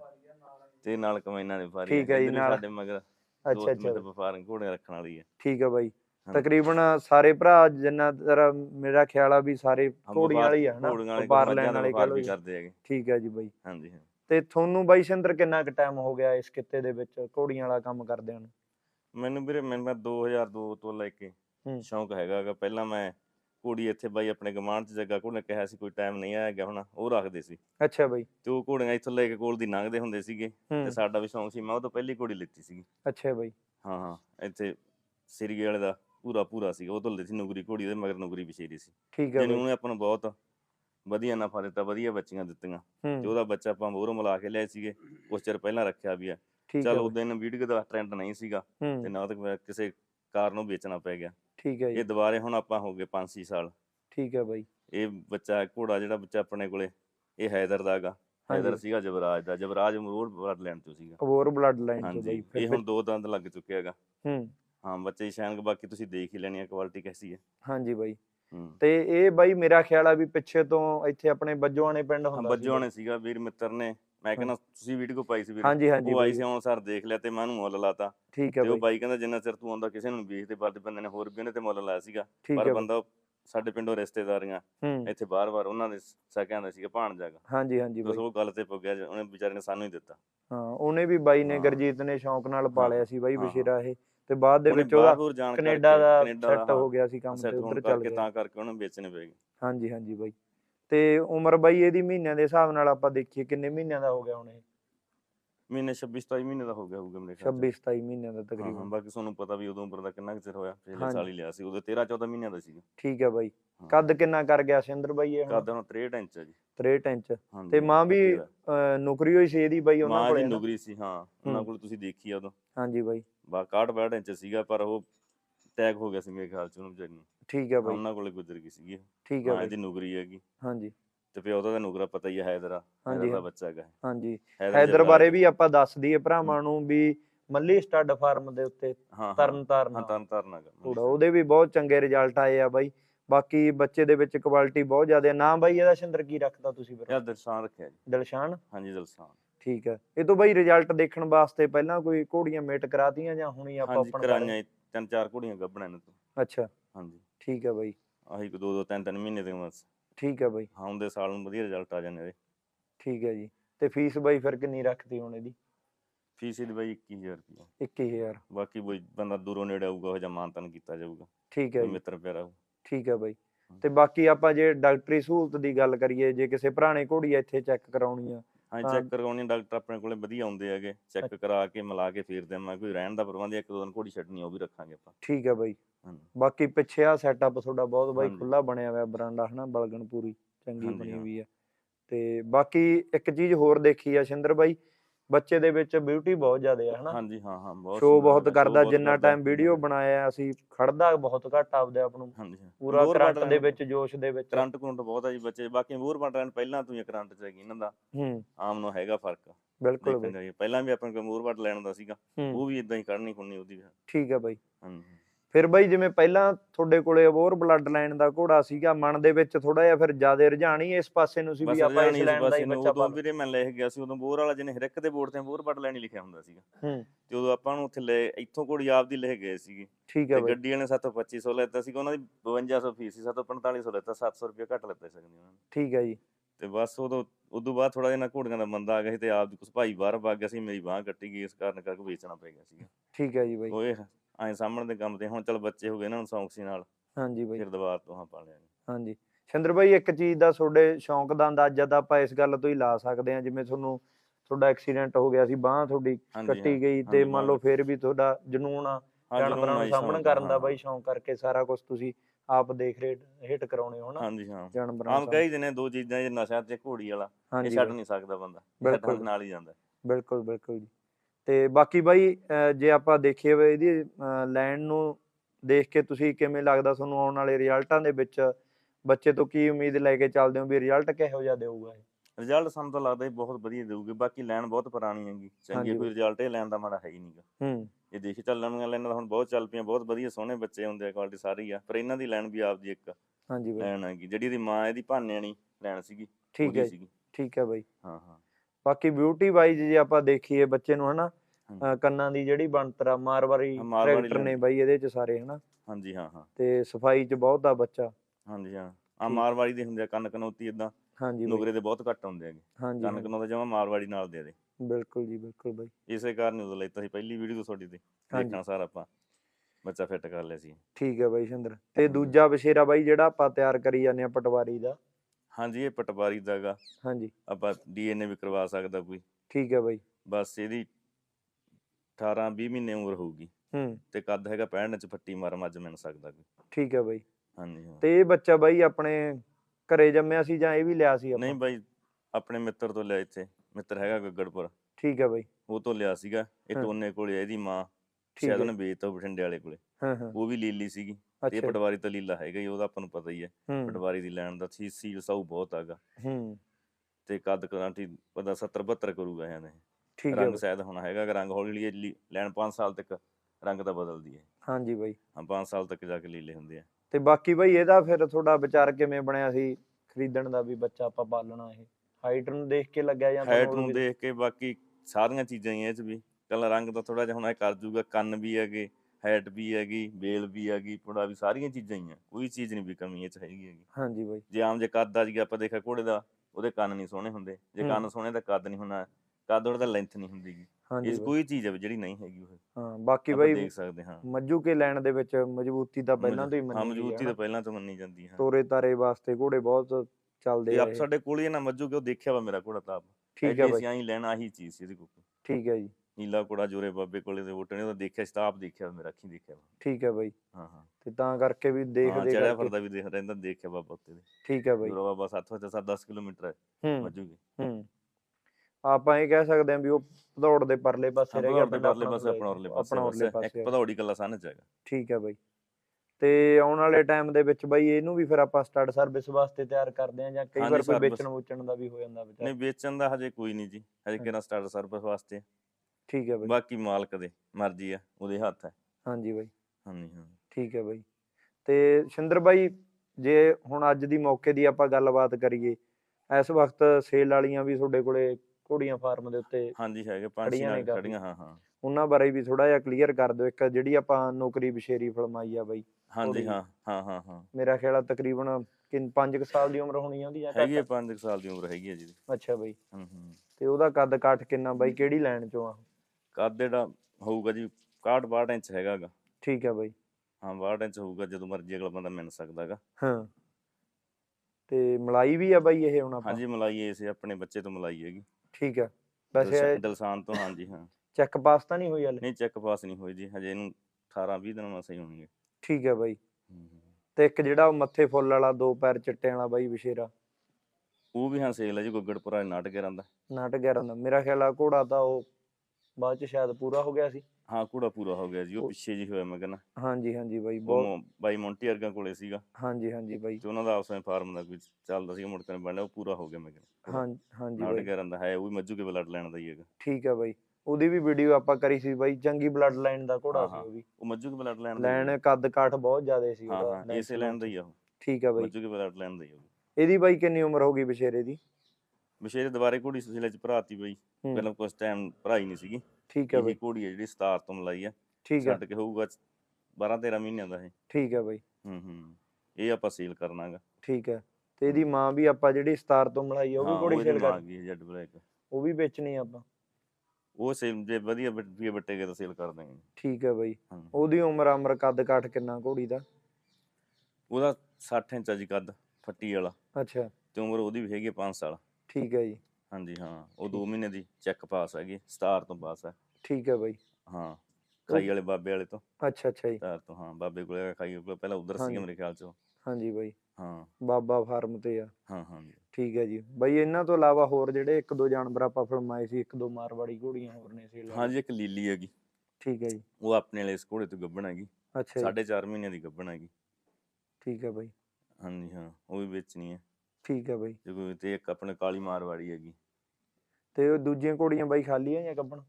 ਤੇ ਨਾਲ ਕਮਾਈਨਾਂ ਦੇ ਵਪਾਰੀ ਠੀਕ ਹੈ ਜੀ, ਇੱਧਰ ਵੀ ਨਾਲ- ਸਾਡੇ ਮਗਰ ਅੱਛਾ ਅੱਛਾ। ਮਿੱਤਰ ਵਪਾਰ ਘੋੜੀਆਂ ਰੱਖਣ ਵਾਲੀ ਹੈ ਠੀਕ ਆ ਬਾਈ। ਹਾਂਜੀ। ਤਕਰੀਬਨ ਸਾਰੇ ਭਰਾ ਜਿੰਨਾ ਤੇਰਾ ਮੇਰਾ ਖਿਆਲ ਆ ਵੀ ਸਾਰੇ ਹਮ ਘੋੜੀਆਂ ਵਪਾਰ- ਵਾਲੇ ਹੀ ਆ ਹਨਾ? ਘੋੜੀਆਂ ਵਾਲੇ ਵਪਾਰ ਲੈਣ ਵਾਲੇ ਵੀ ਕਰਦੇ ਹੈਗੇ। ਠੀਕ ਆ ਜੀ ਬਾਈ। ਹਾਂਜੀ ਹਾਂ। ਤੇ ਤੁਹਾਨੂੰ ਬਾਈ ਸਿੰਦਰ ਕਿੰਨਾ ਕੁ ਟਾਈਮ ਹੋ ਗਿਆ ਇਸ ਕਿੱਤੇ ਦੇ ਵਿੱਚ ਘੋੜੀਆਂ ਵਾਲਾ ਕੰਮ ਕਰਦਿਆਂ ਨੂੰ? ਮੈਨੂੰ ਵੀਰੇ ਮੈਂ ਮੈਂ 2002 ਤੋਂ ਲੈ ਕੇ ਹੂੰ। ਸ਼ੌਂਕ ਹੈਗਾ ਗਾ। ਪਹਿਲਾਂ ਮੈਂ ਘੋੜੀ ਇੱਥੇ ਬਾਈ ਆਪਣੇ ਗਮਾਂਡ 'ਚ ਜੱਗਾ ਕੋਲ ਨੇ ਕਿਹਾ ਸੀ ਕੋਈ ਟਾਈਮ ਨਹੀਂ ਆਇਆ ਗਿਆ ਹੁਣ ਉਹ ਰੱਖਦੇ ਸੀ। ਅੱਛਾ ਬਾਈ। ਤੇ ਉਹ ਘੋੜੀਆਂ ਇੱਥੋਂ ਲੈ ਕੇ ਕੋਲ ਦੀ ਲੰਘਦੇ ਹੁੰਦੇ ਸੀਗੇ ਹੂੰ। ਤੇ ਸਾਡਾ ਵੀ ਸ਼ੌਂਕ ਸੀ ਮੈਂ ਉਹ ਤੋਂ ਪਹਿਲੀ ਘੋੜੀ ਲਿੱਤੀ ਸੀਗੀ। ਅੱਛਾ ਬਾਈ। ਹਾਂ ਹਾਂ ਇੱਥੇ ਸਿਰਗੇ ਵਾਲੇ ਦਾ ਪੂਰਾ ਪੂਰਾ ਸੀ ਉਹ ਤੋਂ ਸੀ ਨੁਗਰੀ ਘੋੜੀ ਦੇ ਮਗਰ ਨੁਗਰੀ ਵਿਸ਼ੇਰੀ ਸੀ। ਠੀਕ ਆ ਜਿਹਨੇ ਉਹਨੇ ਆਪਾਂ ਨੂੰ ਬਹੁਤ ਵਧੀਆ ਨਫਾ ਦਿੱਤਾ ਵਧੀਆ ਬੱਚੀਆਂ ਦਿੱਤੀਆਂ। ਤੇ ਹੂੰ ਉਹਦਾ ਬੱਚਾ ਆਪਾਂ ਮੋਹਰੋਂ ਮਿਲਾ ਕੇ ਲਿਆਏ ਸੀਗੇ ਕੁਛ ਚਿਰ ਪਹਿਲਾਂ ਰੱਖਿਆ ਵੀ ਆ। ਚਲ ਉਸ ਦਿਨ ਵੀਡੀਓ ਦਾ ਟ੍ਰੈਂਡ ਨਹੀਂ ਸੀਗਾ ਤੇ ਹੂੰ ਨਾ ਤਾਂ ਕਿਸੇ ਕਾਰ ਨੂੰ ਵੇਚਣਾ ਪੈ ਗਿਆ। ਠੀਕ ਆ ਜੀ। ਇਹ ਦੁਬਾਰੇ ਹੁਣ ਆਪਾਂ ਹੋ ਗਏ 5-6 ਸਾਲ। ਠੀਕ ਆ ਬਾਈ। ਇਹ ਬੱਚਾ ਘੋੜਾ ਜਿਹੜਾ ਬੱਚਾ ਆਪਣੇ ਕੋਲੇ ਇਹ ਹੈਦਰ ਦਾ ਹੈਗਾ। ਹੈਦਰ ਸੀਗਾ ਜਵਰਾਜ ਦਾ। ਜਵਰਾਜ ਮਰੋੜ ਬਲੱਡ ਲੈਣ ਤੋਂ ਸੀਗਾ। ਹੋਰ ਬਲੱਡ ਲਾਈਨ ਤੋਂ ਬਾਈ ਇਹ ਹੁਣ ਦੋ ਦੰਦ ਲੱਗ ਚੁੱਕੇ ਹੈਗਾ। ਹੂੰ। ਹਾਂ ਬੱਚੇ ਦੀ ਸ਼ਾਨ ਬਾਕੀ ਤੁਸੀਂ ਦੇਖ ਹੀ ਲੈਣੀ ਆ ਕੁਆਲਿਟੀ ਕੈਸੀ ਹੈ। ਹਾਂਜੀ ਬਾਈ। ਹੂੰ। ਤੇ ਇਹ ਬਾਈ ਮੇਰਾ ਖਿਆਲ ਆ ਵੀ ਪਿੱਛੇ ਤੋਂ ਇੱਥੇ ਆਪਣੇ ਬੱਜੋਆਣੇ ਪਿੰਡ ਹਾਂ ਹੁੰਦਾ ਬੱਜੋ ਨੇ ਸੀਗਾ ਵੀਰ ਮਿੱਤਰ ਨੇ ਮੈਂ ਕਹਿੰਦਾ ਤੁਸੀਂ ਵੀਡੀਓ ਪਾਈ ਸੀ ਵੀਰ ਹਾਂਜੀ ਹਾਂਜੀ ਉਹ ਆਈ ਸੀ ਹੁਣ ਸਰ ਦੇਖ ਲਿਆ ਤੇ ਮੈਂ ਉਹਨੂੰ ਮੁੱਲ ਲਾਤਾ। ਠੀਕ ਆ ਤੇ ਉਹ ਬਾਈ। ਕਹਿੰਦਾ ਜਿੰਨਾ ਚਿਰ ਤੂੰ ਆਉਂਦਾ ਕਿਸੇ ਨੂੰ ਨੀ ਵੇਚਦੇ ਬਾਅਦ ਬੰਦੇ ਨੇ ਹੋਰ ਵੀ ਉਹਨੇ ਤੇ ਮੁੱਲ ਲਾਇਆ ਸੀਗਾ। ਪਰ ਬੰਦਾ ਸਾਡੇ ਪਿੰਡੋਂ ਰਿਸ਼ਤੇਦਾਰੀਆਂ ਹੂੰ। ਇੱਥੇ ਬਾਰ-ਬਾਰ ਉਹਨਾਂ ਦੇ ਸਕਿਆਂ ਦਾ ਸੀਗਾ ਭਾਣ ਜਾਗਾ ਹਾਂਜੀ ਹਾਂਜੀ ਬਸ ਉਹ ਗੱਲ ਤੇ ਪੁੱਗਿਆ ਉਹਨੇ ਵਿਚਾਰੇ ਨੇ ਸਾਨੂੰ ਹੀ ਦਿੱਤਾ। ਹਾਂ ਉਹਨੇ ਵੀ ਬਾਈ ਨੇ ਹਾਂ। ਗਰਜੀਤ ਨੇ ਸ਼ੌਂਕ ਨਾਲ ਪਾਲਿਆ ਸੀ ਬਾਈ ਹਾਂ, ਹਾਂ। ਬਸ਼ੀਰਾ ਇਹ। ਤੇ ਬਾਅਦ ਦੇ ਵਿੱਚ ਉਹਦਾ ਕੈਨੇਡਾ ਦਾ ਸੈੱਟ ਹੋ ਗਿਆ ਸੀ ਕੰਮ ਤੇ ਉਧਰ ਚੱਲ ਗਿਆ। ਤਾਂ ਕਰਕੇ ਉਹਨੂੰ ਵੇਚਣੇ ਪੈ ਗਏ ਹਾਂਜੀ ਹਾਂਜੀ ਬਾਈ। ਤੇ ਉਮਰ ਬਾਈ ਇਹਦੀ ਮਹੀਨਿਆਂ ਦੇ ਹਿਸਾਬ ਨਾਲ ਆਪਾਂ ਦੇਖੀਏ ਕਿੰਨੇ ਮਹੀਨਿਆਂ ਦਾ ਹੋ ਗਿਆ ਹੁਣ ਇਹ ਮਹੀਨੇ 26 27 ਮਹੀਨੇ ਦਾ ਹੋ ਗਿਆ ਹੋਊਗਾ ਮੇਰੇ ਖਿਆਲ 26 27 ਮਹੀਨਿਆਂ ਦਾ ਹਾਂ ਹਾਂ ਤਕਰੀਬਨ ਬਾਕੀ ਤੁਹਾਨੂੰ ਪਤਾ ਵੀ ਉਦੋਂ ਉਮਰ ਦਾ ਕਿੰਨਾ ਚਿਰ ਹੋਇਆ ਪਿਛਲੇ। ਸਾਲ ਹੀ ਲਿਆ ਸੀ ਉਦੋਂ 13 14 ਮਹੀਨਿਆਂ ਦਾ ਸੀਗਾ ਠੀਕ ਹੈ ਬਾਈ। ਕੱਦ ਕਿੰਨਾ ਕਰ ਗਿਆ ਸਿੰਦਰ ਬਾਈ ਇਹ ਕੱਦ ਹੁਣ 63 ਇੰਚ ਹੈ ਜੀ 63 ਇੰਚ ਤੇ ਮਾਂ ਵੀ ਦਾ। ਨੌਕਰੀ ਹੋਈ ਸੀ ਇਹਦੀ ਬਾਈ ਉਹਨਾਂ ਮਾਂ ਕੋਲੇ ਦੀ ਨਾ? ਨੁਗਰੀ ਸੀ ਹਾਂ ਉਹਨਾਂ। ਕੋਲ ਤੁਸੀਂ ਦੇਖੀ ਆ ਉਦੋਂ ਹਾਂਜੀ ਬਾਈ ਬਾ 61 62 ਇੰਚ ਸੀਗਾ ਪਰ ਉਹ ਟੈਗ ਹੋ ਗਿਆ ਸੀ ਮੇਰੇ ਖਿਆਲ ਚ ਉਹਨੂੰ ਵਿਚਾਰੀ ਨੂੰ। ਠੀਕ ਹੈ ਬਾਈ। ਉਹਨਾਂ ਕੋਲੇ ਗੁਜ਼ਰ ਗਈ ਸੀਗੀ। ਠੀਕ ਹੈ ਬਾਈ। ਇਹਦੀ ਨੁਗਰੀ ਹੈਗੀ। ਹਾਂਜੀ। ਤੇ ਪਿਓ ਦਾ ਤਾਂ ਨੁਗਰਾ ਪਤਾ ਹੀ ਹੈ ਹੈਦਰਾ ਹਾਂਜੀ, ਦਾ। ਬੱਚਾ ਹੈਗਾ। ਹਾਂਜੀ। ਹੈਦਰ ਬਾਰੇ ਵੀ ਆਪਾਂ ਦੱਸ ਦਈਏ ਭਰਾਵਾਂ ਨੂੰ ਵੀ ਮੱਲੀ ਸਟੱਡ ਫਾਰਮ ਦੇ ਉੱਤੇ ਹਾਂ ਤਰਨ ਹਾਂ ਤਾਰਨ ਤਰਨ ਤਾਰਨ ਹੈਗਾ ਥੋੜਾ ਉਹਦੇ ਵੀ ਬਹੁਤ ਚੰਗੇ ਰਿਜ਼ਲਟ ਆਏ ਆ ਬਾਈ। ਬਾਕੀ ਬੱਚੇ ਦੇ ਵਿੱਚ ਕੁਆਲਿਟੀ ਬਹੁਤ ਜ਼ਿਆਦਾ ਨਾਮ ਬਾਈ ਇਹਦਾ ਸ਼ਿੰਦਰ ਕੀ ਰੱਖਦਾ ਤੁਸੀਂ ਫਿਰ? ਯਾਰ ਦਰਸ਼ਾਨ ਰੱਖਿਆ ਜੀ। ਦਿਲਸ਼ਾਨ? ਹਾਂਜੀ ਦਲਸ਼ਾਨ। ਠੀਕ ਹੈ ਇਹ ਤੋਂ ਬਾਈ ਰਿਜ਼ਲਟ ਦੇਖਣ ਵਾਸਤੇ ਪਹਿਲਾਂ ਕੋਈ ਘੋੜੀਆਂ ਮੇਟ ਕਰਾਤੀਆਂ ਜਾਂ ਹੁਣੀ ਆਪਾਂ ਹਾਂਜੀ ਕਰਾਈਆਂ ਤਿੰਨ ਚਾਰ ਘੋੜੀਆਂ ਗੱਭਣਾ ਨੇ ਤੋਂ। ਅੱਛਾ। ਹਾਂਜੀ। ਠੀਕ ਹੈ ਬਾਈ। ਆਹੀ ਕੋ ਦੋ ਦੋ ਤਿੰਨ ਤਿੰਨ ਮਹੀਨੇ ਦੇ ਬਸ ਠੀਕ ਹੈ ਬਾਈ। ਹਾਂ ਦੇ ਸਾਲ ਨੂੰ ਵਧੀਆ ਰਿਜ਼ਲਟ ਆ ਜਾਂਦੇ ਇਹਦੇ। ਠੀਕ ਹੈ ਜੀ। ਤੇ ਫੀਸ ਬਾਈ ਫਿਰ ਕਿੰਨੀ ਰੱਖਤੀ ਹੁਣ ਇਹਦੀ? ਫੀਸ ਇਹਦੀ ਬਾਈ 21000 ਰੁਪਏ 21000 ਬਾਕੀ ਕੋਈ ਬੰਦਾ ਦੂਰੋਂ ਨੇੜੇ ਆਊਗਾ ਉਹ ਜਾਂ ਮਾਨਤਨ ਕੀਤਾ ਜਾਊਗਾ। ਠੀਕ ਹੈ ਜੀ। ਮਿੱਤਰ ਪਿਆਰਾ। ਠੀਕ ਹੈ ਬਾਈ। ਤੇ ਬਾਕੀ ਆਪਾਂ ਜੇ ਡਾਕਟਰੀ ਸਹੂਲਤ ਦੀ ਗੱਲ ਕਰੀਏ ਜੇ ਕਿਸੇ ਭਰਾ ਨੇ ਘੋੜੀ ਇੱਥੇ ਚੈੱਕ ਕਰਾਉਣੀ ਆ ਹਾਂ। ਚੈੱਕ ਕਰਵਾਉਣੀ ਡਾਕਟਰ ਆਪਣੇ ਕੋਲੇ ਵਧੀਆ ਆਉਂਦੇ ਹੈਗੇ ਚੈੱਕ ਕਰਾ ਕੇ ਮਿਲਾ ਕੇ ਫੇਰ ਦੇਵਾਂ ਕੋਈ ਰਹਿਣ ਦਾ ਪ੍ਰਬੰਧ ਇੱਕ ਦੋ ਦਿਨ ਘੋੜੀ ਛੱਡਣੀ ਉਹ ਵੀ ਰੱਖਾਂਗੇ ਆਪਾਂ ਠੀਕ ਹੈ ਬਾਈ ਬਾਕੀ ਪਿੱਛੇ ਆ ਸੈਟਅਪ ਤੁਹਾਡਾ ਬਹੁਤ ਬਾਈ। ਖੁੱਲਾ ਬਣਿਆ ਹੋਇਆ ਬਰਾਂਡਾ ਹਨਾ ਬਲਗਣ ਪੂਰੀ ਚੰਗੀ ਬਣੀ। ਹੋਈ ਆ ਤੇ ਬਾਕੀ ਇੱਕ ਚੀਜ਼ ਹੋਰ ਦੇਖੀ ਆ ਸ਼ਿੰਦਰ ਬਾਈ ਬੱਚੇ ਦੇ ਵਿੱਚ ਬਿਊਟੀ ਬਹੁਤ ਜ਼ਿਆਦਾ ਆ ਹਨਾ? ਹਾਂਜੀ ਹਾਂ ਹਾਂ ਬਹੁਤ ਸ਼ੋ ਬਹੁਤ ਕਰਦਾ ਜਿੰਨਾ। ਟਾਈਮ ਵੀਡੀਓ ਬਣਾਇਆ ਅਸੀਂ ਖੜਦਾ ਬਹੁਤ ਘੱਟ ਆਪਦੇ ਆਪ ਨੂੰ। ਹਾਂਜੀ ਹਾਂ। ਪੂਰਾ ਕਰੰਟ ਦੇ ਵਿੱਚ ਜੋਸ਼ ਦੇ ਵਿੱਚ। ਕਰੰਟ ਕਰੰਟ ਬਹੁਤ ਆ ਜੀ ਬੱਚੇ ਬਾਕੀ ਹੋਰ ਬਟਨ ਪਹਿਲਾਂ ਤੋਂ ਹੀ ਕਰੰਟ ਚ ਹੈਗੀ ਇਹਨਾਂ ਦਾ। ਹੂੰ। ਆਮ ਨੂੰ ਹੈਗਾ ਫ਼ਰਕ। ਬਿਲਕੁਲ ਪਹਿਲਾਂ ਵੀ ਆਪਣੇ ਕੋਲ ਮੋਰ ਬਟ ਲੈਣ ਦਾ ਸੀਗਾ ਹੂੰ। ਉਹ ਵੀ ਇਦਾਂ ਹੀ ਕੱਢਣੀ ਖੁੰਨੀ ਉਹਦੀ। ਠੀਕ ਹੈ ਬਾਈ। ਹਾਂਜੀ ਫਿਰ ਬਾਈ ਜਿਵੇਂ ਪਹਿਲਾਂ ਤੁਹਾਡੇ ਕੋਲੇ ਅਬੋਰ ਬਲੱਡ ਲਾਈਨ ਦਾ ਘੋੜਾ ਸੀਗਾ ਮਨ ਦੇ ਵਿੱਚ ਥੋੜਾ ਜਿਹਾ ਫਿਰ ਜ਼ਿਆਦਾ ਰੁਝਾਨ ਹੀ ਇਸ ਪਾਸੇ ਨੂੰ ਸੀ ਵੀ ਆਪਾਂ ਇਸ ਲਾਈਨ ਦਾ ਹੀ ਬੱਚਾ ਉਦੋਂ ਵੀਰੇ ਮੈਂ ਲਿਖ ਗਿਆ ਸੀ ਉਦੋਂ ਬੋਰ ਵਾਲਾ ਜਿਹਨੇ ਹਰ ਇੱਕ ਦੇ ਬੋਰਡ ਤੇ ਬੋਰ ਬਟ ਲੈਣੀ ਲਿਖਿਆ ਹੁੰਦਾ ਸੀਗਾ। ਹੂੰ। ਤੇ ਉਦੋਂ ਆਪਾਂ ਨੂੰ ਉੱਥੇ ਲੈ ਇੱਥੋਂ ਕੋੜੀ ਆਪਦੀ ਲਿਖ ਗਏ ਸੀਗੇ। ਠੀਕ ਹੈ ਤੇ ਬਾਈ। ਗੱਡੀ ਵਾਲੇ ਸਾਤੋਂ 2500 ਲੈਤਾ ਸੀਗਾ ਉਹਨਾਂ ਦੀ 5200 ਫੀਸ ਸੀ ਸਾਤੋਂ 4500 ਲੈਤਾ 700 ਰੁਪਏ ਘੱਟ ਲੈਤਾ ਸਕਦੀ ਉਹਨਾਂ ਨੇ। ਠੀਕ ਹੈ ਜੀ। ਤੇ ਬਸ ਉਦੋਂ ਉਦੋਂ ਬਾਅਦ ਥੋੜਾ ਜਿਹਾ ਨਾ ਘੋੜੀਆਂ ਦਾ ਬੰਦਾ ਆ ਗਿਆ ਸੀ ਤੇ ਆਪ ਦੀ ਕੁਛ ਭਾਈ ਬਾਹਰ ਵਗ ਗਿਆ ਸੀ ਮੇਰੀ ਬਾਹ ਕੱਟੀ ਗਈ ਇਸ ਕਾਰਨ ਕਰਕੇ ਵੇਚਣਾ ਪੈ ਗਿਆ ਸੀ ਠੀਕ ਹੈ ਜੀ ਬਾਈ। ਓਏ ਐਂ ਸਾਹਮਣੇ ਦੇ ਕੰਮ ਤੇ ਹੁਣ ਚਲ ਬੱਚੇ ਹੋ ਗਏ ਨਾ ਹੁਣ ਸੌਂਕ ਸੀ ਨਾਲ। ਹਾਂਜੀ ਬਾਈ। ਫਿਰ ਦੁਬਾਰਾ ਤੋਂ ਹਾਂ ਪਾਲਿਆ ਹਾਂਜੀ। ਸ਼ਿੰਦਰ ਬਾਈ ਇੱਕ ਚੀਜ਼ ਦਾ ਤੁਹਾਡੇ ਸ਼ੌਂਕ ਦਾ ਅੰਦਾਜ਼ਾ ਤਾਂ ਆਪਾਂ ਇਸ ਗੱਲ ਤੋਂ ਹੀ ਲਾ ਸਕਦੇ ਹਾਂ ਜਿਵੇਂ ਤੁਹਾਨੂੰ ਤੁਹਾਡਾ ਐਕਸੀਡੈਂਟ ਹੋ ਗਿਆ ਸੀ ਬਾਹ ਤੁਹਾਡੀ ਹਾਂਜੀ, ਕੱਟੀ ਗਈ ਤੇ ਹਾਂਜੀ, ਮੰਨ ਲਓ ਫਿਰ ਵੀ ਤੁਹਾਡਾ ਜਨੂਨ ਆ ਹਾਂ, ਜਦੋਂ ਜਾਨਵਰਾਂ ਨੂੰ ਸਾਹਮਣ ਸ਼ੌਂਕ, ਕਰਨ ਦਾ ਹਾਂ। ਬਾਈ ਸ਼ੌਂਕ ਕਰਕੇ ਸਾਰਾ ਕੁਝ ਤੁਸੀਂ ਆਪ ਦੇਖ ਰੇਟ ਹਿੱਟ ਕਰਾਉਣੇ ਹੋ ਨਾ। ਹਾਂਜੀ ਹਾਂ। ਜਾਨਵਰਾਂ ਆਮ ਨੂੰ ਕਹੀ ਦਿਨੇ ਦੋ ਚੀਜ਼ਾਂ ਇਹ ਨਸ਼ਾ ਤੇ ਘੋੜੀ ਵਾਲਾ ਇਹ ਹਾਂਜੀ ਛੱਡ ਨਹੀਂ ਸਕਦਾ ਬੰਦਾ ਬਿਲਕੁਲ। ਛੱਡਣ ਨਾਲ ਹੀ ਜਾਂਦਾ। ਬਿਲਕੁਲ ਬਿਲਕੁਲ ਜੀ। ਤੇ ਬਾਕੀ ਬਾਈ ਜੇ ਆਪਾਂ ਦੇਖੀਏ ਵੀ ਇਹਦੀ ਲੈਂਡ ਨੂੰ ਦੇਖ ਕੇ ਤੁਸੀਂ ਕਿਵੇਂ ਲੱਗਦਾ ਤੁਹਾਨੂੰ ਆਉਣ ਵਾਲੇ ਰਿਜ਼ਲਟਾਂ ਦੇ ਵਿੱਚ? ਬੱਚੇ ਤੋਂ ਕੀ ਉਮੀਦ ਲੈ ਕੇ ਚੱਲਦੇ ਹੋ ਵੀ ਰਿਜ਼ਲਟ ਕਿਹੋ ਜਿਹਾ ਦੇਊਗਾ ਇਹ? ਰਿਜ਼ਲਟ ਸਾਨੂੰ ਤਾਂ ਲੱਗਦਾ ਬਹੁਤ ਵਧੀਆ ਦੇਊਗੀ ਬਾਕੀ ਲਾਈਨ ਬਹੁਤ ਪੁਰਾਣੀ ਹੈਗੀ। ਚੰਗੀ ਕੋਈ ਰਿਜ਼ਲਟ ਇਹ ਲੈਣ ਦਾ ਮਾੜਾ ਹੈ ਹੀ ਨਹੀਂਗਾ ਹੂੰ। ਇਹ ਦੇਖੀ ਚੱਲਣੀਆਂ ਲਾਈਨਾਂ ਤਾਂ ਹੁਣ ਬਹੁਤ ਚੱਲ ਪਈਆਂ ਬਹੁਤ ਵਧੀਆ ਸੋਹਣੇ ਬੱਚੇ ਹੁੰਦੇ ਆ ਕੁਆਲਿਟੀ ਸਾਰੀ ਆ ਪਰ ਇਹਨਾਂ ਦੀ ਲਾਈਨ ਵੀ ਆਪਦੀ ਇੱਕ ਹਾਂਜੀ ਬਾਈ। ਲਾਈਨ ਹੈਗੀ ਜਿਹੜੀ ਇਹਦੀ ਮਾਂ ਇਹਦੀ ਭਾਨਿਆਣੀ ਲਾਈਨ ਸੀਗੀ ਠੀਕ ਹੈ ਠੀਕ ਹੈ ਬਾਈ। ਹਾਂ ਹਾਂ। ਬਾਕੀ ਬਿਊਟੀ ਵਾਈਜ਼ ਜੇ ਆਪਾਂ ਦੇਖੀਏ ਬੱਚੇ ਨੂੰ ਹਨਾ ਕੰਨਾਂ ਦੀ ਜਿਹੜੀ ਬਣਤਰ ਮਾਰਵਾੜੀ ਟਰੈਕਟਰ ਨੇ। ਬਾਈ ਇਹਦੇ ਚ ਸਾਰੇ ਹਨਾ। ਹਾਂਜੀ ਹਾਂ ਹਾਂ। ਤੇ ਸਫ਼ਾਈ ਚ ਬਹੁਤ ਆ ਬੱਚਾ। ਹਾਂਜੀ ਹਾਂ। ਆ। ਮਾਰਵਾੜੀ ਦੇ ਹੁੰਦੇ ਆ ਕੰਨ ਕਨੋਤੀ ਇਦਾਂ ਹਾਂਜੀ ਨੁਗਰੇ ਦੇ ਬਹੁਤ ਘੱਟ ਹੁੰਦੇ ਹੈਗੇ। ਹਾਂਜੀ ਕੰਨ ਕਨੋਤੇ ਜਮਾ ਮਾਰਵਾੜੀ ਨਾਲ ਦੇ ਦੇ। ਬਿਲਕੁਲ ਜੀ ਬਿਲਕੁਲ ਬਾਈ। ਇਸੇ ਕਾਰਨ ਉਦੋਂ ਲੈਤਾ ਸੀ ਪਹਿਲੀ ਵੀਡੀਓ ਤੁਹਾਡੀ ਤੇ। ਦੇਖਣਾ ਸਾਰਾ ਆਪਾਂ ਬੱਚਾ ਫਿੱਟ ਕਰ ਲਿਆ ਸੀ। ਠੀਕ ਹੈ ਬਾਈ ਸ਼ਿੰਦਰ। ਤੇ ਦੂਜਾ ਬਸ਼ੇਰਾ ਬਾਈ ਜਿਹੜਾ ਆਪਾਂ ਤਿਆਰ ਕਰੀ ਜਾਂਦੇ ਆ ਪਟਵਾਰੀ ਦਾ। ਹਾਂਜੀ ਇਹ ਪਟਵਾਰੀ ਦਾਗਾ ਹਾਂਜੀ। ਆਪਾਂ ਡੀਐਨਏ ਵੀ ਕਰਵਾ ਸਕਦਾ ਕੋਈ। ਠੀਕ ਹੈ ਬਾਈ। ਬਸ ਇਹਦੀ 18 20 ਮਹੀਨੇ ਉਮਰ ਹੋਊਗੀ। ਹੂੰ। ਤੇ ਕੱਦ ਹੈਗਾ 65 ਇੰਚ ਫੱਟੀ ਮਾਰਮ ਅੱਜ ਮਿਲ ਸਕਦਾ ਕੋਈ। ਠੀਕ ਹੈ ਬਾਈ। ਹਾਂਜੀ ਹਾਂ। ਤੇ ਇਹ ਬੱਚਾ ਬਾਈ ਆਪਣੇ ਘਰੇ ਜੰਮਿਆ ਸੀ ਜਾਂ ਇਹ ਵੀ ਲਿਆ ਸੀ ਆਪਾਂ? ਨਹੀਂ ਬਾਈ ਆਪਣੇ ਮਿੱਤਰ ਤੋਂ ਲਿਆ ਇੱਥੇ। ਮਿੱਤਰ ਹੈਗਾ ਗੱਗੜਪੁਰ। ਠੀਕ ਹੈ ਬਾਈ। ਉਹ ਤੋਂ ਲਿਆ ਸੀਗਾ। ਇਹ ਹਾਂ। ਟੋਨੇ ਕੋਲੇ ਆ ਇਹਦੀ ਮਾਂ। ਉਹਨੇ ਵੇਚਤਾ ਹੋਊ ਬਠਿੰਡੇ ਵਾਲੇ ਕੋਲੇ। ਹਾਂ ਹਾਂ। ਉਹ ਵੀ ਲੀਲੀ ਸੀਗੀ। ਤੇ ਪਟਵਾਰੀ ਤਾਂ ਲੀਲਾ ਹੈਗਾ ਹੀ ਉਹਦਾ ਆਪਾਂ ਨੂੰ ਪਤਾ ਹੀ ਹੈ। ਪਟਵਾਰੀ ਦੀ ਲੈਣ ਦਾ ਸੀ ਸੀ ਸਾਊ ਬਹੁਤ ਹੈਗਾ। ਹੂੰ। ਤੇ ਕੱਦ ਕਰਾਂਟੀ ਪਤਾ 70 72 ਕਰੂਗਾ ਇਹਨੇ ਠੀਕ ਹੈ ਰੰਗ। ਸ਼ਾਇਦ ਹੋਣਾ ਹੈਗਾ ਅਗਰ ਰੰਗ ਹੌਲੀ ਹੌਲੀ ਲੀ- ਲੈਣ 5 ਸਾਲ ਤੱਕ ਰੰਗ ਤਾਂ ਬਦਲਦੀ ਹੈ। ਹਾਂਜੀ ਬਾਈ। ਹਾਂ 5 ਸਾਲ ਤੱਕ ਜਾ ਕੇ ਲੀਲੇ ਹੁੰਦੇ ਆ। ਤੇ ਬਾਕੀ ਬਾਈ ਇਹਦਾ ਫਿਰ ਤੁਹਾਡਾ ਵਿਚਾਰ ਕਿਵੇਂ ਬਣਿਆ ਸੀ? ਖਰੀਦਣ ਦਾ ਵੀ ਬੱਚਾ ਆਪਾਂ ਪਾਲਣਾ ਇਹ। ਹਾਈਟ ਨੂੰ ਦੇਖ ਕੇ ਲੱਗਿਆ ਜਾਂ ਹਾਈਟ ਨੂੰ ਦੇਖ ਕੇ ਬਾਕੀ ਸਾਰੀਆਂ ਚੀਜ਼ਾਂ ਹੀ ਇਹ ਚ ਵੀ। ਕੱਲਾ ਰੰਗ ਤਾਂ ਥੋੜਾ ਜਿਹਾ ਹੁਣ ਇਹ ਕਰ ਜੂਗਾ ਕੰਨ ਵੀ ਹੈਗੇ ਹਾਈਟ ਵੀ ਹੈਗੀ ਬੇਲ ਵੀ ਹੈਗੀ ਪੁੜਾ ਵੀ ਸਾਰੀਆਂ ਚੀਜ਼ਾਂ ਹੀ ਆ ਕੋਈ ਚੀਜ਼ ਨਹੀਂ ਵੀ ਕਮੀ ਇਹ ਚ ਹੈਗੀ ਹੈਗੀ। ਹਾਂਜੀ ਬਾਈ। ਜੇ ਆਮ ਜੇ ਕੱਦ ਆ ਜੀ ਆਪਾਂ ਦੇਖਿਆ ਘੋੜੇ ਦਾ ਉਹਦੇ ਕੰਨ ਨਹੀਂ ਸੋਹਣੇ ਹੁੰਦੇ ਜੇ ਹੂੰ। ਕੰਨ ਸੋਹਣੇ ਤਾਂ ਕੱਦ ਨਹੀਂ ਹੋਣਾ ਕੱਦ ਉਹਦਾ ਲੈਂਥ ਨਹੀਂ ਹੁੰਦੀ ਗੀ। ਹਾਂਜੀ ਇਸ। ਕੋਈ ਚੀਜ਼ ਹੈ ਜਿਹੜੀ ਨਹੀਂ ਹੈਗੀ ਉਹ। ਹਾਂ ਬਾਕੀ ਬਾਈ ਦੇਖ ਸਕਦੇ ਹਾਂ। ਮੱਜੂ ਕੇ ਲੈਣ ਦੇ ਵਿੱਚ ਮਜ਼ਬੂਤੀ ਤਾਂ ਪਹਿਲਾਂ ਤੋਂ ਹੀ ਹਾਂ ਮੰਨੀ ਮਜ਼ਬੂਤੀ ਮਜ਼ਬੂਤੀ ਤਾਂ ਪਹਿਲਾਂ ਤੋਂ ਮੰਨੀ ਜਾਂਦੀ ਹੈ। ਤੋਰੇ ਤਾਰੇ ਵਾਸਤੇ ਘੋੜੇ ਬਹੁਤ ਚੱਲਦੇ ਆ। ਸਾਡੇ ਕੋਲ ਹੀ ਨਾ ਮੱਜੂ ਕਿ ਉਹ ਦੇਖਿਆ ਵਾ ਮੇਰਾ ਘੋੜਾ ਤਾਂ ਆਪ। ਠੀਕ ਹੈ ਬਾਈ। ਅਸੀਂ ਲੈਣਾ ਆਹੀ ਚੀਜ਼ ਸੀ ਇਹਦੇ ਕੋਲ। ਠੀਕ ਹੈ ਜੀ। ਨੀਲਾ ਘੋੜਾ ਜੋਰੇ ਬਾਬੇ ਕੋਲੇ ਦੇ ਵੋਟਣੇ ਉਹਦਾ ਦੇਖਿਆ ਸੀ ਤਾਂ ਆਪ ਦੇਖਿਆ ਮੇਰਾ ਅੱਖੀਂ ਦੇਖਿਆ ਵਾ। ਠੀਕ ਹੈ ਬਾਈ। ਹਾਂ ਹਾਂ। ਤੇ ਤਾਂ ਕਰਕੇ ਵੀ ਦੇਖ ਹਾਂ ਦੇਖ ਚੜਿਆ ਕਰਕੇ। ਫਿਰਦਾ ਵੀ ਦੇਖ ਰਹਿੰਦਾ ਦੇਖਿਆ ਬਾਬਾ ਉੱਤੇ ਦੇ ਠੀਕ ਹੈ ਬਾਈ। ਜੋਰਾ ਬਾਬਾ 7 ਵਜੇ 7 10 ਕਿਲੋਮੀਟਰ ਹੈ ਹੂੰ ਮੱਜੂ ਕੇ ਹੂੰ। ਆਪਾਂ ਇਹ ਕਹਿ ਸਕਦੇ ਹਾਂ ਵੀ ਉਹ ਭਦੌੜ ਦੇ ਪਰਲੇ ਪਾਸੇ ਰਹਿ ਗਿਆ ਦੇ ਪਰਲੇ ਪਾਸੇ ਆਪਣਾ ਉਰਲੇ ਪਾਸੇ ਆਪਣਾ ਉਰਲੇ ਬਸ, ਪਾਸੇ ਇੱਕ ਭਦੌੜੀ ਕੱਲਾ ਸੰਨ ਚ ਹੈਗਾ। ਠੀਕ ਹੈ ਬਾਈ। ਤੇ ਆਉਣ ਵਾਲੇ ਟਾਈਮ ਦੇ ਵਿੱਚ ਬਾਈ ਇਹਨੂੰ ਵੀ ਫਿਰ ਆਪਾਂ ਸਟੱਡ ਸਰਵਿਸ ਵਾਸਤੇ ਤਿਆਰ ਕਰਦੇ ਹਾਂ ਜਾਂ ਕਈ ਹਾਂਜੀ, ਵਾਰ ਕੋਈ service- ਵੇਚਣ ਵੂਚਣ ਦਾ ਵੀ ਹੋ ਜਾਂਦਾ ਵਿਚਾਰ। ਨਹੀਂ ਵੇਚਣ ਦਾ ਹਜੇ ਕੋਈ ਨਹੀਂ ਜੀ। ਹਜੇ ਕਿਹੜਾ ਸਟਾਰਟ ਸਰਵਿਸ ਵਾਸਤੇ ਠੀਕ ਹੈ ਬਾਈ। ਬਾਕੀ ਮਾਲਕ ਦੇ ਮਰਜ਼ੀ ਆ ਉਹਦੇ ਹੱਥ ਹੈ। ਹਾਂਜੀ ਬਾਈ। ਹਾਂਜੀ ਹਾਂ ਠੀਕ ਹੈ ਬਾਈ। ਤੇ ਸ਼ਿੰਦਰ ਬਾਈ ਜੇ ਹੁਣ ਅੱਜ ਦੀ ਮੌਕੇ ਦੀ ਆਪਾਂ ਗੱਲਬਾਤ ਕਰੀਏ ਇਸ ਵਕਤ ਸੇਲ ਵਾਲੀਆਂ ਵੀ ਤੁਹਾਡੇ ਕੋਲੇ ਘੋੜੀਆਂ ਫਾਰਮ ਦੇ ਉੱਤੇ ਹਾਂਜੀ ਹੈਗੇ ਪੰਜ ਛੇ। ਖੜੀਆਂ ਹਾਂ ਹਾਂ। ਉਹਨਾਂ ਬਾਰੇ ਵੀ ਥੋੜਾ ਜਿਹਾ ਕਲੀਅਰ ਕਰ ਦਿਓ। ਇੱਕ ਜਿਹੜੀ ਆਪਾਂ ਨੌਕਰੀ ਬਸ਼ੇਰੀ ਫਿਲਮਾਈ ਆ ਬਾਈ ਹਾਂਜੀ। ਹਾਂ ਹਾਂ ਹਾਂ ਹਾਂ। ਮੇਰਾ ਖਿਆਲ ਆ ਤਕਰੀਬਨ ਕਿੰਨ 5 ਸਾਲ ਦੀ ਉਮਰ ਹੋਣੀ ਆ ਉਹਦੀ ਜਾਂ ਹੈਗੀ ਹੈ ਘੱਟ? 5 ਸਾਲ ਦੀ ਉਮਰ ਹੈਗੀ ਹੈ ਜੀ। ਅੱਛਾ ਬਾਈ। ਹੂੰ ਹੂੰ। ਤੇ ਉਹਦਾ ਕੱਦ ਕਾਠ ਕਿੰਨਾ ਬਾਈ? ਕਿਹੜੀ ਲਾਈਨ ਚੋਂ ਆ? ਕੱਦ ਜਿਹੜਾ ਹੋਊਗਾ ਜੀ 61 62 ਇੰਚ ਹੈਗਾਗਾ ਠੀਕ ਹੈ ਬਾਈ। ਹਾਂ 62 ਇੰਚ ਹੋਊਗਾ ਜਦੋਂ ਮਰਜ਼ੀ ਅਗਲਾ ਬੰਦਾ ਮਿਲ ਸਕਦਾਗਾ ਹਾਂ। ਤੇ ਮਲਾਈ ਵੀ ਆ ਬਾਈ ਇਹ ਹੁਣ ਆਪਾਂ? ਹਾਂਜੀ ਮਲਾਈ ਇਸੇ ਆਪਣੇ ਬੱਚੇ ਤੋਂ ਮਲਾਈ ਹੈਗੀ। ਠੀਕ ਹੈ ਵੈਸੇ ਦਲਸ਼ਾ- ਦਲਸਾਨ ਤੋਂ ਹਾਂਜੀ ਹਾਂ। ਚੈੱਕ ਪਾਸ ਤਾਂ ਨਹੀਂ ਹੋਈ ਹਲੇ? ਨਹੀਂ ਚੈੱਕ ਪਾਸ ਨਹੀਂ ਹੋਈ ਜੀ ਹਜੇ ਇਹਨੂੰ 18 20 ਦਿਨ ਮਸਾਂ ਹੀ ਹੋਣਗੇ ਠੀਕ ਹੈ ਬਾਈ। ਤੇ ਇੱਕ ਜਿਹੜਾ ਉਹ ਮੱਥੇ ਫੁੱਲ ਵਾਲਾ ਦੋ ਪੈਰ ਚਿੱਟੇ ਵਾਲਾ ਬਾਈ ਬਸ਼ੇਰਾ ਉਹ ਵੀ ਹਾਂ ਸੇਲ ਹੈ ਜੀ ਗੁੱਗੜਪੁਰਾ ਨਾਟਕ ਰਹਿੰਦਾ ਨਾਟਕ 11 ਦਾ। ਮੇਰਾ ਖਿਆਲ ਆ ਘੋੜਾ ਤਾਂ ਉਹ ਬਾਅਦ ਚ ਸ਼ਾਇਦ ਪੂਰਾ ਹੋ ਗਿਆ ਸੀ। ਹਾਂ ਕੂੜਾ ਪੂਰਾ ਹੋ ਗਿਆ ਜੀ ਉਹ ਪਿੱਛੇ ਜੀ ਹੋਇਆ ਮੈਂ ਕਹਿੰਦਾ। ਹਾਂਜੀ ਹਾਂਜੀ ਬਾਈ ਬਹੁਤ ਬਾਈ ਮੌਂਟੀ ਅਰਗਾ ਕੋਲੇ ਸੀਗਾ। ਹਾਂਜੀ ਹਾਂਜੀ ਬਾਈ। ਤੇ ਉਹਨਾਂ ਦਾ ਆਪਸ ਵਿੱਚ ਫਾਰਮ ਦਾ ਕੋਈ ਚੱਲਦਾ ਸੀ ਮੁੜ ਕੇ ਬਣਿਆ ਉਹ ਪੂਰਾ ਹੋ ਗਿਆ ਮੈਂ ਕਹਿੰਦਾ। ਹਾਂ ਹਾਂਜੀ ਨਾਟਕ ਬਾਈ। ਕਰਨ ਦਾ ਹੈ ਉਹ ਵੀ ਮੱਜੂ ਕੇ ਬਲੱਡ ਲੈਣ ਦਾ ਹੀ ਹੈਗਾ। ਠੀਕ ਹੈ ਬਾਈ। ਉਹਦੀ ਵੀ ਵੀਡੀਓ ਆਪਾਂ ਕਰੀ ਸੀ ਬਾਈ ਚੰਗੀ ਬਲੱਡ ਲਾਈਨ ਦਾ ਘੋੜਾ ਸੀ। ਉਹ ਵੀ। ਉਹ ਮੱਜੂ ਕੇ ਬਲੱਡ ਲੈਣ ਦਾ ਲੈਣ ਕੱਦ ਕਾਠ ਬਹੁਤ ਜ਼ਿਆਦਾ ਸੀ ਉਹਦਾ ਹਾਂ ਇਸੇ ਲੈਣ ਦਾ ਹੀ ਆ ਉਹ। ਠੀਕ ਹੈ ਬਾਈ। ਮੱਜੂ ਕੇ ਬਲੱਡ ਲੈਣ ਦਾ ਹੀ ਆ ਉਹ। ਇਹਦੀ ਬਾਈ ਕਿੰਨੀ ਉਮਰ ਹੋ ਗਈ ਬਸ਼ੇਰੇ ਦੀ? ਵਿਸ਼ੇਰੇ ਦੁਬਾਰੇ ਘੋੜੀ ਸਿਲਸਿਲੇ ਚ ਭਰਾਤੀ ਬਈ। ਪਹਿਲਾਂ ਕੁਝ ਟਾਈਮ ਭਰਾਈ ਨਹੀਂ ਸੀਗੀ। ਠੀਕ ਹੈ ਬਾਈ। ਘੋੜੀ ਹੈ ਜਿਹੜੀ 17 ਤੋਂ ਮਲਾਈ ਆ। ਠੀਕ ਹੈ ਛੱਡ ਕੇ ਹੋਊਗਾ 12 13 ਮਹੀਨਿਆਂ ਦਾ ਇਹ। ਠੀਕ ਹੈ ਬਾਈ। ਹੂੰ ਹੂੰ ਇਹ ਆਪਾਂ ਸੇਲ ਕਰਨਾਗਾ। ਠੀਕ ਹੈ ਤੇ ਇਹਦੀ ਮਾਂ ਵੀ ਆਪਾਂ ਜਿਹੜੀ ਸਤਾਰ ਤੋਂ ਮਲਾਈ ਆ ਉਹ ਵੀ ਘੋੜੀ ਸੇਲ ਕਰ ਗਈ ਜੈਡ ਬਲੈਕ। ਉਹ ਵੀ ਵੇਚਣੀ ਆ ਆਪਾਂ। ਉਹ ਸੇਲ ਜੇ ਵਧੀਆ ਵੀ ਬੱਟੇ ਤਾਂ ਸੇਲ ਕਰ ਦਾਂਗੇ ਠੀਕ ਹੈ ਬਾਈ। ਉਹਦੀ ਉਮਰ ਅਮਰ ਕੱਦ ਕਾਠ ਕਿੰਨਾ ਘੋੜੀ ਦਾ? ਉਹਦਾ 60 ਇੰਚ ਆ ਜੀ ਕੱਦ ਫੱਟੀ ਵਾਲਾ। ਅੱਛਾ। ਤੇ ਉਮਰ ਉਹਦੀ ਵੀ ਹੈਗੀ 5 ਸਾਲ। ਠੀਕ ਹੈ ਜੀ। ਹਾਂਜੀ ਹਾਂ। ਉਹ 2 ਮਹੀਨੇ ਦੀ ਚੈੱਕ ਪਾਸ ਹੈਗੀ ਸਟਾਰ ਤੋਂ ਪਾਸ ਹੈ। ਠੀਕ ਹੈ ਬਾਈ। ਹਾਂ ਖਾਈ ਵਾਲੇ ਬਾਬੇ ਵਾਲੇ ਤੋਂ। ਅੱਛਾ ਅੱਛਾ ਜੀ। ਸਟਾਰ ਤੋਂ ਹਾਂ ਬਾਬੇ ਕੋਲੇ ਖਾਈ ਕੋਲੇ ਪਹਿਲਾਂ ਉਧਰ ਹਾਂਜੀ। ਸੀਗਾ ਮੇਰੇ ਖਿਆਲ ਚ। ਹਾਂਜੀ ਬਾਈ। ਹਾਂ। ਬਾਬਾ ਫਾਰਮ ਤੇ ਆ। ਹਾਂ ਹਾਂ। ਠੀਕ ਹੈ ਜੀ। ਬਾਈ ਇਹਨਾਂ ਤੋਂ ਇਲਾਵਾ ਹੋਰ ਜਿਹੜੇ ਇੱਕ ਦੋ ਜਾਨਵਰ ਆਪਾਂ ਫਿਲਮਾਏ ਸੀ ਇੱਕ ਦੋ ਮਾਰਵਾੜੀ ਘੋੜੀਆਂ ਹੋਰ ਨੇ ਸੇਲ ਹਾਂ ਜੀ ਇੱਕ ਲੀਲੀ ਹੈਗੀ। ਠੀਕ ਹੈ ਜੀ। ਉਹ ਆਪਣੇ ਵਾਲੇ ਇਸ ਘੋੜੇ ਤੋਂ ਗੱਭਣ ਹੈਗੀ। ਅੱਛਾ ਜੀ। ਸਾਢੇ ਚਾਰ ਮਹੀਨੇ ਦੀ ਗੱਭਣ ਹੈਗੀ। ਠੀਕ ਹੈ ਬਾਈ। ਹਾਂਜੀ ਹਾਂ। ਉਹ ਵੀ ਵੇਚਣੀ ਹੈ। ਠੀਕ ਹੈ ਬਾਈ। ਜੇ ਕੋਈ ਤੇ ਇੱਕ ਆਪਣੇ ਕਾਲੀ ਮਾਰਵਾੜੀ ਹੈਗੀ। ਤੇ ਉਹ ਦੂਜੀਆਂ ਘੋੜੀਆਂ ਬਾਈ ਖਾਲੀ ਆ ਜਾਂ ਗੱਬਣ?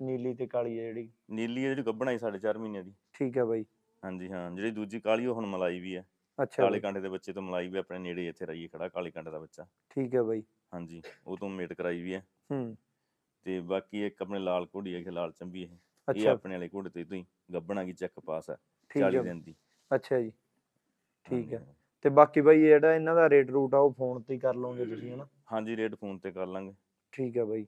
ਨੀਲੀ ਤੇ ਕਾਲੀ ਆ ਜਿਹੜੀ। ਨੀਲੀ ਹੈ ਜਿਹੜੀ ਗੱਭਣ ਆਈ ਸਾਢੇ ਚਾਰ ਮਹੀਨੇ ਦੀ। ਠੀਕ ਹੈ ਬਾਈ। ਹਾਂਜੀ ਹਾਂ ਜਿਹੜੀ ਦੂਜੀ ਕਾਲੀ ਉਹ ਹੁਣ ਮਲਾਈ ਵੀ ਹੈ ਅੱਛਾ ਕਾਲੇ ਬਾਈ, ਕਾਂਟੇ ਦੇ ਬੱਚੇ ਤੋਂ ਮਲਾਈ ਵੀ ਆਪਣੇ ਨੇੜੇ ਇੱਥੇ ਰਹੀ ਖੜਾ ਕਾਲੇ ਕਾਂਟੇ ਦਾ ਬੱਚਾ। ਠੀਕ ਹੈ ਬਾਈ। ਹਾਂਜੀ ਉਹ ਤੋਂ ਮੇਟ ਕਰਾਈ ਵੀ ਹੈ ਹੂੰ। ਤੇ ਬਾਕੀ ਇੱਕ ਆਪਣੇ ਲਾਲ ਘੋੜੀ ਹੈ ਲਾਲ ਚੰਬੀ ਇਹ। ਇਹ ਅੱਛਾ। ਆਪਣੇ ਵਾਲੇ ਘੋੜੇ ਤੋਂ ਹੀ ਗੱਭਣਾ ਕੀ ਚੈੱਕ ਪਾਸ ਹੈ ਠੀਕ 40 ਹੈ ਦਿਨ ਦੀ। ਅੱਛਾ ਜੀ। ਠੀਕ ਹੈ। ਹਾਂ। ਤੇ ਬਾਕੀ ਬਾਈ ਜਿਹੜਾ ਇਹਨਾਂ ਦਾ ਰੇਟ ਰੂਟ ਆ ਉਹ ਫੋਨ ਤੇ ਹੀ ਕਰ ਲਓਗੇ ਤੁਸੀਂ ਹਨਾ? ਹਾਂਜੀ ਰੇਟ ਫੋਨ ਤੇ ਕਰ ਲਾਂਗੇ। ਠੀਕ ਹੈ ਬਾਈ।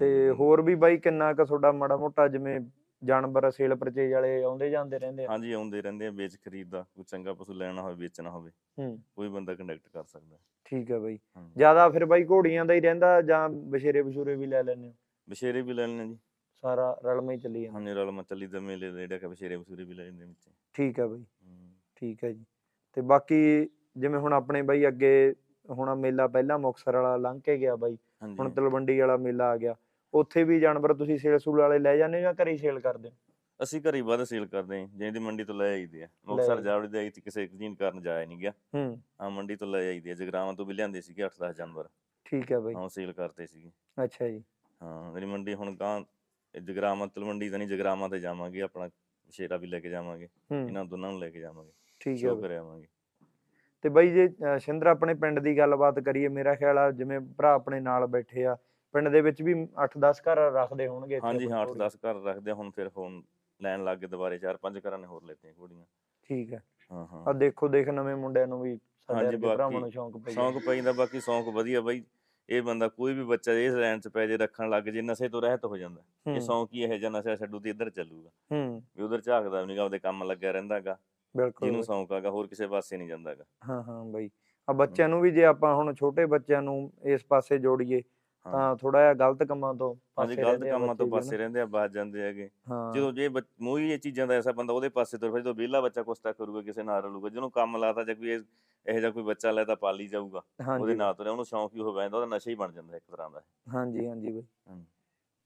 ਤੇ ਹੋਰ ਵੀ ਬਾਈ ਕਿੰਨਾ ਕੁ ਤੁਹਾਡਾ ਮਾੜਾ ਮੋਟਾ ਜਿਵੇਂ ਜਾਨਵਰ ਸੇਲ ਪਰਚੇਜ ਵਾਲੇ ਆਉਂਦੇ ਜਾਂਦੇ ਰਹਿੰਦੇ ਆ? ਹਾਂਜੀ ਆਉਂਦੇ ਰਹਿੰਦੇ ਆ ਵੇਚ ਖਰੀਦ ਦਾ ਕੋਈ ਚੰਗਾ ਪਸ਼ੂ ਲੈਣਾ ਹੋਵੇ ਵੇਚਣਾ ਹੋਵੇ ਹੂੰ। ਕੋਈ ਬੰਦਾ ਕੰਟੈਕਟ ਕਰ ਸਕਦਾ। ਠੀਕ ਹੈ ਬਾਈ। ਜ਼ਿਆਦਾ ਫਿਰ ਬਾਈ ਘੋੜੀਆਂ ਦਾ ਹੀ ਰਹਿੰਦਾ ਜਾਂ ਬਸ਼ੇਰੇ ਬਸ਼ੂਰੇ ਵੀ ਲੈ ਲੈਂਦੇ ਹੋ? ਬਸ਼ੇਰੇ ਵੀ ਲੈ ਲੈਣੇ ਜੀ। ਸਾਰਾ ਰਲਮਾ ਹੀ ਚੱਲੀ ਜਾਂਦਾ। ਹਾਂਜੀ ਰਲ ਮਚਲੀ ਦੇ ਮੇਲੇ ਦੇ ਜਿਹੜਾ ਕਿ ਬਸ਼ੇਰੇ ਬਸ਼ੂਰੇ ਵੀ ਲੈ ਜਾਂਦੇ ਵਿੱਚ। ਠੀਕ ਹੈ ਬਾਈ। ਠੀਕ ਹੈ ਜੀ। ਤੇ ਬਾਕੀ ਜਿਵੇਂ ਹੁਣ ਆਪਣੇ ਬਾਈ ਅੱਗੇ ਹੁਣ ਮੇਲਾ ਪਹਿਲਾਂ ਮੁਕਤਸਰ ਵਾਲਾ ਲੰਘ ਕੇ ਗਿਆ ਬਾਈ ਹੁਣ ਤਲਵੰਡੀ ਵਾਲਾ ਮੇਲਾ ਆ ਗਿਆ ਉੱਥੇ ਵੀ ਜਾਨਵਰ ਤੁਸੀਂ ਸੇਲ ਸੂਲ ਵਾਲੇ ਲੈ ਜਾਂਦੇ ਹੋ ਜਾਂ ਘਰੇ ਸੇਲ ਕਰਦੇ ਅਸੀਂ ਘਰੇ ਵੱਧ ਸੇਲ ਕਰਦੇ ਹਾਂ ਜਿਹਦੀ ਮੰਡੀ ਤੋਂ ਲੈ ਆਈਦੇ ਆ। ਮੁਕਤਸਰ ਆਈਦੇ। ਜਾਵੜੀ ਦੇ ਤੇ ਕਿਸੇ ਜੀਨ ਕਾਰਨ ਜਾਇਆ ਨਹੀਂ ਗਿਆ। ਹੂੰ। ਆ ਮੰਡੀ ਤੋਂ ਲੈ ਆਈਦੇ ਆ ਜਗਰਾਵਾਂ ਤੋਂ ਵੀ ਲਿਆਂਦੇ ਸੀਗੇ 8-10 ਜਾਨਵਰ। ਠੀਕ ਹੈ ਬਾਈ। ਹਾਂ ਸੇਲ ਕਰਤੇ ਸੀਗੇ। ਅੱਛਾ ਜੀ। ਹਾਂ ਮੇਰੀ ਮੰਡੀ ਹੁਣ ਗਾਂ ਜਗਰਾਵਾਂ ਤਲਵੰਡੀ ਤਾਂ ਨਹੀਂ ਜਗਰਾਵਾਂ ਤੇ ਜਾਵਾਂਗੇ ਆਪਣਾ ਸ਼ੇਰਾ ਵੀ ਲੈ ਕੇ ਜਾਵਾਂਗੇ। ਇਹਨਾਂ ਦੋਨਾਂ ਨੂੰ ਲੈ ਕੇ ਜਾਵਾਂਗੇ। ਠੀਕ ਹੈ ਸ਼ੋਅ ਬਾਈ। ਤੇ ਬਾਈ ਜੇ ਸ਼ਿੰਦਰ ਆਪਣੇ ਪਿੰਡ ਦੀ ਗੱਲਬਾਤ ਕਰੀਏ ਮੇਰਾ ਖਿਆਲ ਆ ਜਿਵੇਂ ਭਰਾ ਆਪਣੇ ਨਾਲ ਬੈਠੇ ਆ ਪਿੰਡ ਦੇ ਵਿੱਚ ਵੀ 8-10 ਘਰ ਰੱਖਦੇ ਹੋਣਗੇ ਹਾਂਜੀ ਹਾਂ ਘੋੜੀਆਂ। 8-10 ਘਰ ਰੱਖਦੇ ਹੁਣ ਫਿਰ ਹੁਣ ਲੈਣ ਲੱਗ ਦੁਬਾਰੇ 4-5 ਘਰਾਂ ਨੇ ਹੋਰ ਲੈਤੀਆਂ ਘੋੜੀਆਂ ਠੀਕ ਹੈ ਹਾਂ ਹਾਂ। ਆ ਦੇਖੋ ਦੇਖ ਨਵੇਂ ਮੁੰਡਿਆਂ ਨੂੰ ਵੀ ਸਾਡੇ ਭਰਾਵਾਂ ਨੂੰ ਸ਼ੌਂਕ ਪਈ ਸ਼ੌਂਕ ਪੈਂਦਾ ਬਾਕੀ ਸ਼ੌਂਕ ਵਧੀਆ ਬਾਈ ਇਹ ਬੰਦਾ ਕੋਈ ਵੀ ਬੱਚਾ ਇਸ ਲਾਈਨ 'ਚ ਪੈ ਜੇ ਰੱਖਣ ਲੱਗ ਜੇ ਨਸ਼ੇ ਤੋਂ ਰਹਿਤ ਹੋ ਜਾਂਦਾ। ਇਹ ਸ਼ੌਂਕ ਹੀ ਇਹ ਜਿਹਾ ਨਸ਼ਾ ਛੱਡੂ ਤੇ ਇੱਧਰ ਚੱਲੂਗਾ। ਹੂੰ। ਵੀ ਉਧਰ ਝਾਕਦਾ ਨਹੀਂਗਾ ਉਹਦੇ ਕੰਮ ਲੱਗਿਆ ਰਹਿੰਦਾਗਾ ਬਿਲਕੁਲ ਜਿਹਨੂੰ। ਸ਼ੌਂਕ ਆਗਾ ਹੋਰ ਕਿਸੇ ਪਾਸੇ ਨਹੀਂ ਜਾਂਦਾਗਾ ਹਾਂ ਹਾਂ ਬਾਈ। ਆ ਬੱਚਿਆਂ ਨੂੰ ਵੀ ਜੇ ਆਪਾਂ ਹੁਣ ਛੋਟੇ ਬੱਚਿਆਂ ਨੂੰ ਇਸ ਪਾਸੇ ਜੋੜੀਏ ਤਾਂ ਥੋੜਾ ਜਿਹਾ ਗਲਤ ਕੰਮਾਂ ਤੋਂ ਪਾਸੇ ਗਲਤ ਕੰਮਾਂ ਤੋਂ ਪਾਸੇ ਰਹਿੰਦੇ ਆ ਬਾਜ ਜਾਂਦੇ ਹੈਗੇ। ਜਦੋਂ ਜੇ ਮੋਹੀ ਇਹ ਚੀਜ਼ਾਂ ਦਾ ਐਸਾ ਬੰਦਾ ਉਹਦੇ ਪਾਸੇ ਤੁਰ ਫਿਰ ਜਦੋਂ ਵਿਹਲਾ ਬੱਚਾ ਕੁਸਤਾ ਕਰੂਗਾ ਕਿਸੇ ਨਾਲ ਰਲੂਗਾ ਜਿਹਨੂੰ ਕੰਮ ਲਾਤਾ ਜਾਂ ਕੋਈ ਇਹ ਜਿਹਾ ਕੋਈ ਬੱਚਾ ਲੈ ਤਾਂ ਪਾਲੀ ਜਾਊਗਾ। ਉਹਦੇ ਨਾਲ ਤੁਰਿਆ ਉਹਨੂੰ ਸ਼ੌਂਕ ਹੀ ਹੋ ਜਾਂਦਾ ਉਹਦਾ ਨਸ਼ਾ ਹੀ ਬਣ ਜਾਂਦਾ ਇੱਕ ਤਰ੍ਹਾਂ ਦਾ। ਹਾਂਜੀ ਹਾਂਜੀ ਬਾਈ।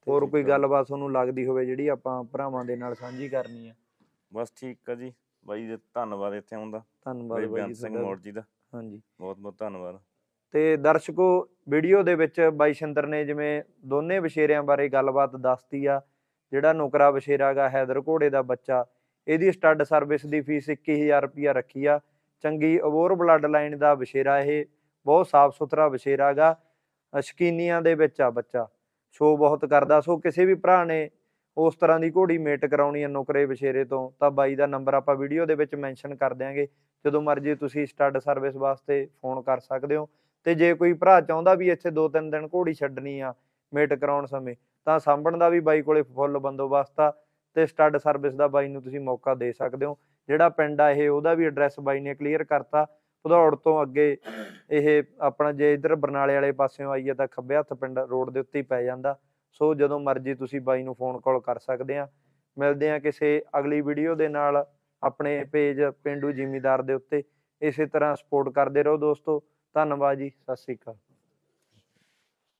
ਹੋਰ ਕੋਈ। ਗੱਲਬਾਤ ਤੁਹਾਨੂੰ ਲੱਗਦੀ ਹੋਵੇ ਜਿਹੜੀ ਆਪਾਂ ਭਰਾਵਾਂ ਦੇ ਨਾਲ ਸਾਂਝੀ ਕਰਨੀ ਆ? ਬਸ ਠੀਕ ਆ ਜੀ। ਬਾਈ ਜੀ ਧੰਨਵਾਦ ਇੱਥੇ ਆਉਣ ਦਾ। ਧੰਨਵਾਦ ਬਾਈ ਬੇਅੰਤ ਜੀ ਸਿੰਘ ਤੁਹਾਡਾ। ਮੋੜ ਜੀ ਦਾ। ਹਾਂਜੀ। ਬਹੁਤ ਬਹੁਤ ਧੰਨਵਾਦ। ਤੇ ਦਰਸ਼ਕੋ ਵੀਡੀਓ ਦੇ ਵਿੱਚ ਬਾਈ ਸ਼ਿੰਦਰ ਨੇ ਜਿਵੇਂ ਦੋਨੇ ਵਿਸ਼ੇਰਿਆਂ ਬਾਰੇ ਗੱਲਬਾਤ ਦੱਸਤੀ ਆ ਜਿਹੜਾ ਨੁਕਰਾ ਵਿਸ਼ੇਰਾ ਗਾ ਹੈਦਰ ਘੋੜੇ ਦਾ ਬੱਚਾ ਇਹਦੀ ਸਟੱਡ ਸਰਵਿਸ ਦੀ ਫੀਸ 21000 ਰੁਪਿਆ ਰੱਖੀ ਆ। ਚੰਗੀ ਅਬੋਰ ਬਲੱਡ ਲਾਈਨ ਦਾ ਵਿਸ਼ੇਰਾ ਇਹ ਬਹੁਤ ਸਾਫ਼ ਸੁਥਰਾ ਵਿਸ਼ੇਰਾ ਗਾ ਅ, ਸ਼ਕੀਨੀਆਂ ਦੇ ਵਿੱਚ ਆ ਬੱਚਾ। ਸ਼ੋ ਬਹੁਤ ਕਰਦਾ ਸੋ ਕਿਸੇ ਵੀ ਭਰਾ ਨੇ ਉਸ ਤਰ੍ਹਾਂ ਦੀ ਘੋੜੀ ਮੇਟ ਕਰਾਉਣੀ ਹੈ ਨੁਕਰੇ ਵਿਸ਼ੇਰੇ ਤੋਂ, ਤਾਂ ਬਾਈ ਦਾ ਨੰਬਰ ਆਪਾਂ ਵੀਡੀਓ ਦੇ ਵਿੱਚ ਮੈਂਸ਼ਨ ਕਰ ਦਿਆਂਗੇ। ਜਦੋਂ ਮਰਜ਼ੀ ਤੁਸੀਂ ਸਟੱਡ ਸਰਵਿਸ ਵਾਸਤੇ ਫੋਨ ਕਰ ਸਕਦੇ ਹੋ। ਤੇ ਜੇ ਕੋਈ ਭਰਾ ਚਾਹੁੰਦਾ ਵੀ ਇੱਥੇ ਦੋ ਤਿੰਨ ਦਿਨ ਘੋੜੀ ਛੱਡਣੀ ਆ ਮੇਟ ਕਰਾਉਣ ਸਮੇਂ, ਤਾਂ ਸਾਂਭਣ ਦਾ ਵੀ ਬਾਈ ਕੋਲੇ ਫੁੱਲ ਬੰਦੋਬਸਤ ਆ ਤੇ ਸਟੱਡ ਸਰਵਿਸ ਦਾ ਬਾਈ ਨੂੰ ਤੁਸੀਂ ਮੌਕਾ ਦੇ ਸਕਦੇ ਹੋ। ਜਿਹੜਾ ਪਿੰਡ ਆ ਇਹ, ਉਹਦਾ ਵੀ ਐਡਰੈਸ ਬਾਈ ਨੇ ਕਲੀਅਰ ਕਰਤਾ। ਭਦੌੜ ਤੋਂ ਅੱਗੇ ਇਹ ਆਪਣਾ ਜੇ ਇਧਰ ਬਰਨਾਲੇ ਵਾਲੇ ਪਾਸਿਓਂ ਆਈਏ ਤਾਂ ਖੱਬੇ ਹੱਥ ਪਿੰਡ ਰੋਡ ਦੇ ਉੱਤੇ ਹੀ ਪੈ ਜਾਂਦਾ। ਸੋ ਜਦੋਂ ਮਰਜ਼ੀ ਤੁਸੀਂ ਬਾਈ ਨੂੰ ਫੋਨ ਕਾਲ ਕਰ ਸਕਦੇ ਆ। ਮਿਲਦੇ ਆ ਕਿਸੇ ਅਗਲੀ ਵੀਡੀਓ ਦੇ ਨਾਲ ਆਪਣੇ ਪੇਜ ਪਿੰਡੂ ਜ਼ਿਮੀਦਾਰ ਦੇ ਉੱਤੇ। ਇਸੇ ਤਰ੍ਹਾਂ ਸਪੋਰਟ ਕਰਦੇ ਰਹੋ ਦੋਸਤੋ। ਧੰਨਵਾਦ ਜੀ। ਸਤਿ ਸ੍ਰੀ ਅਕਾਲ।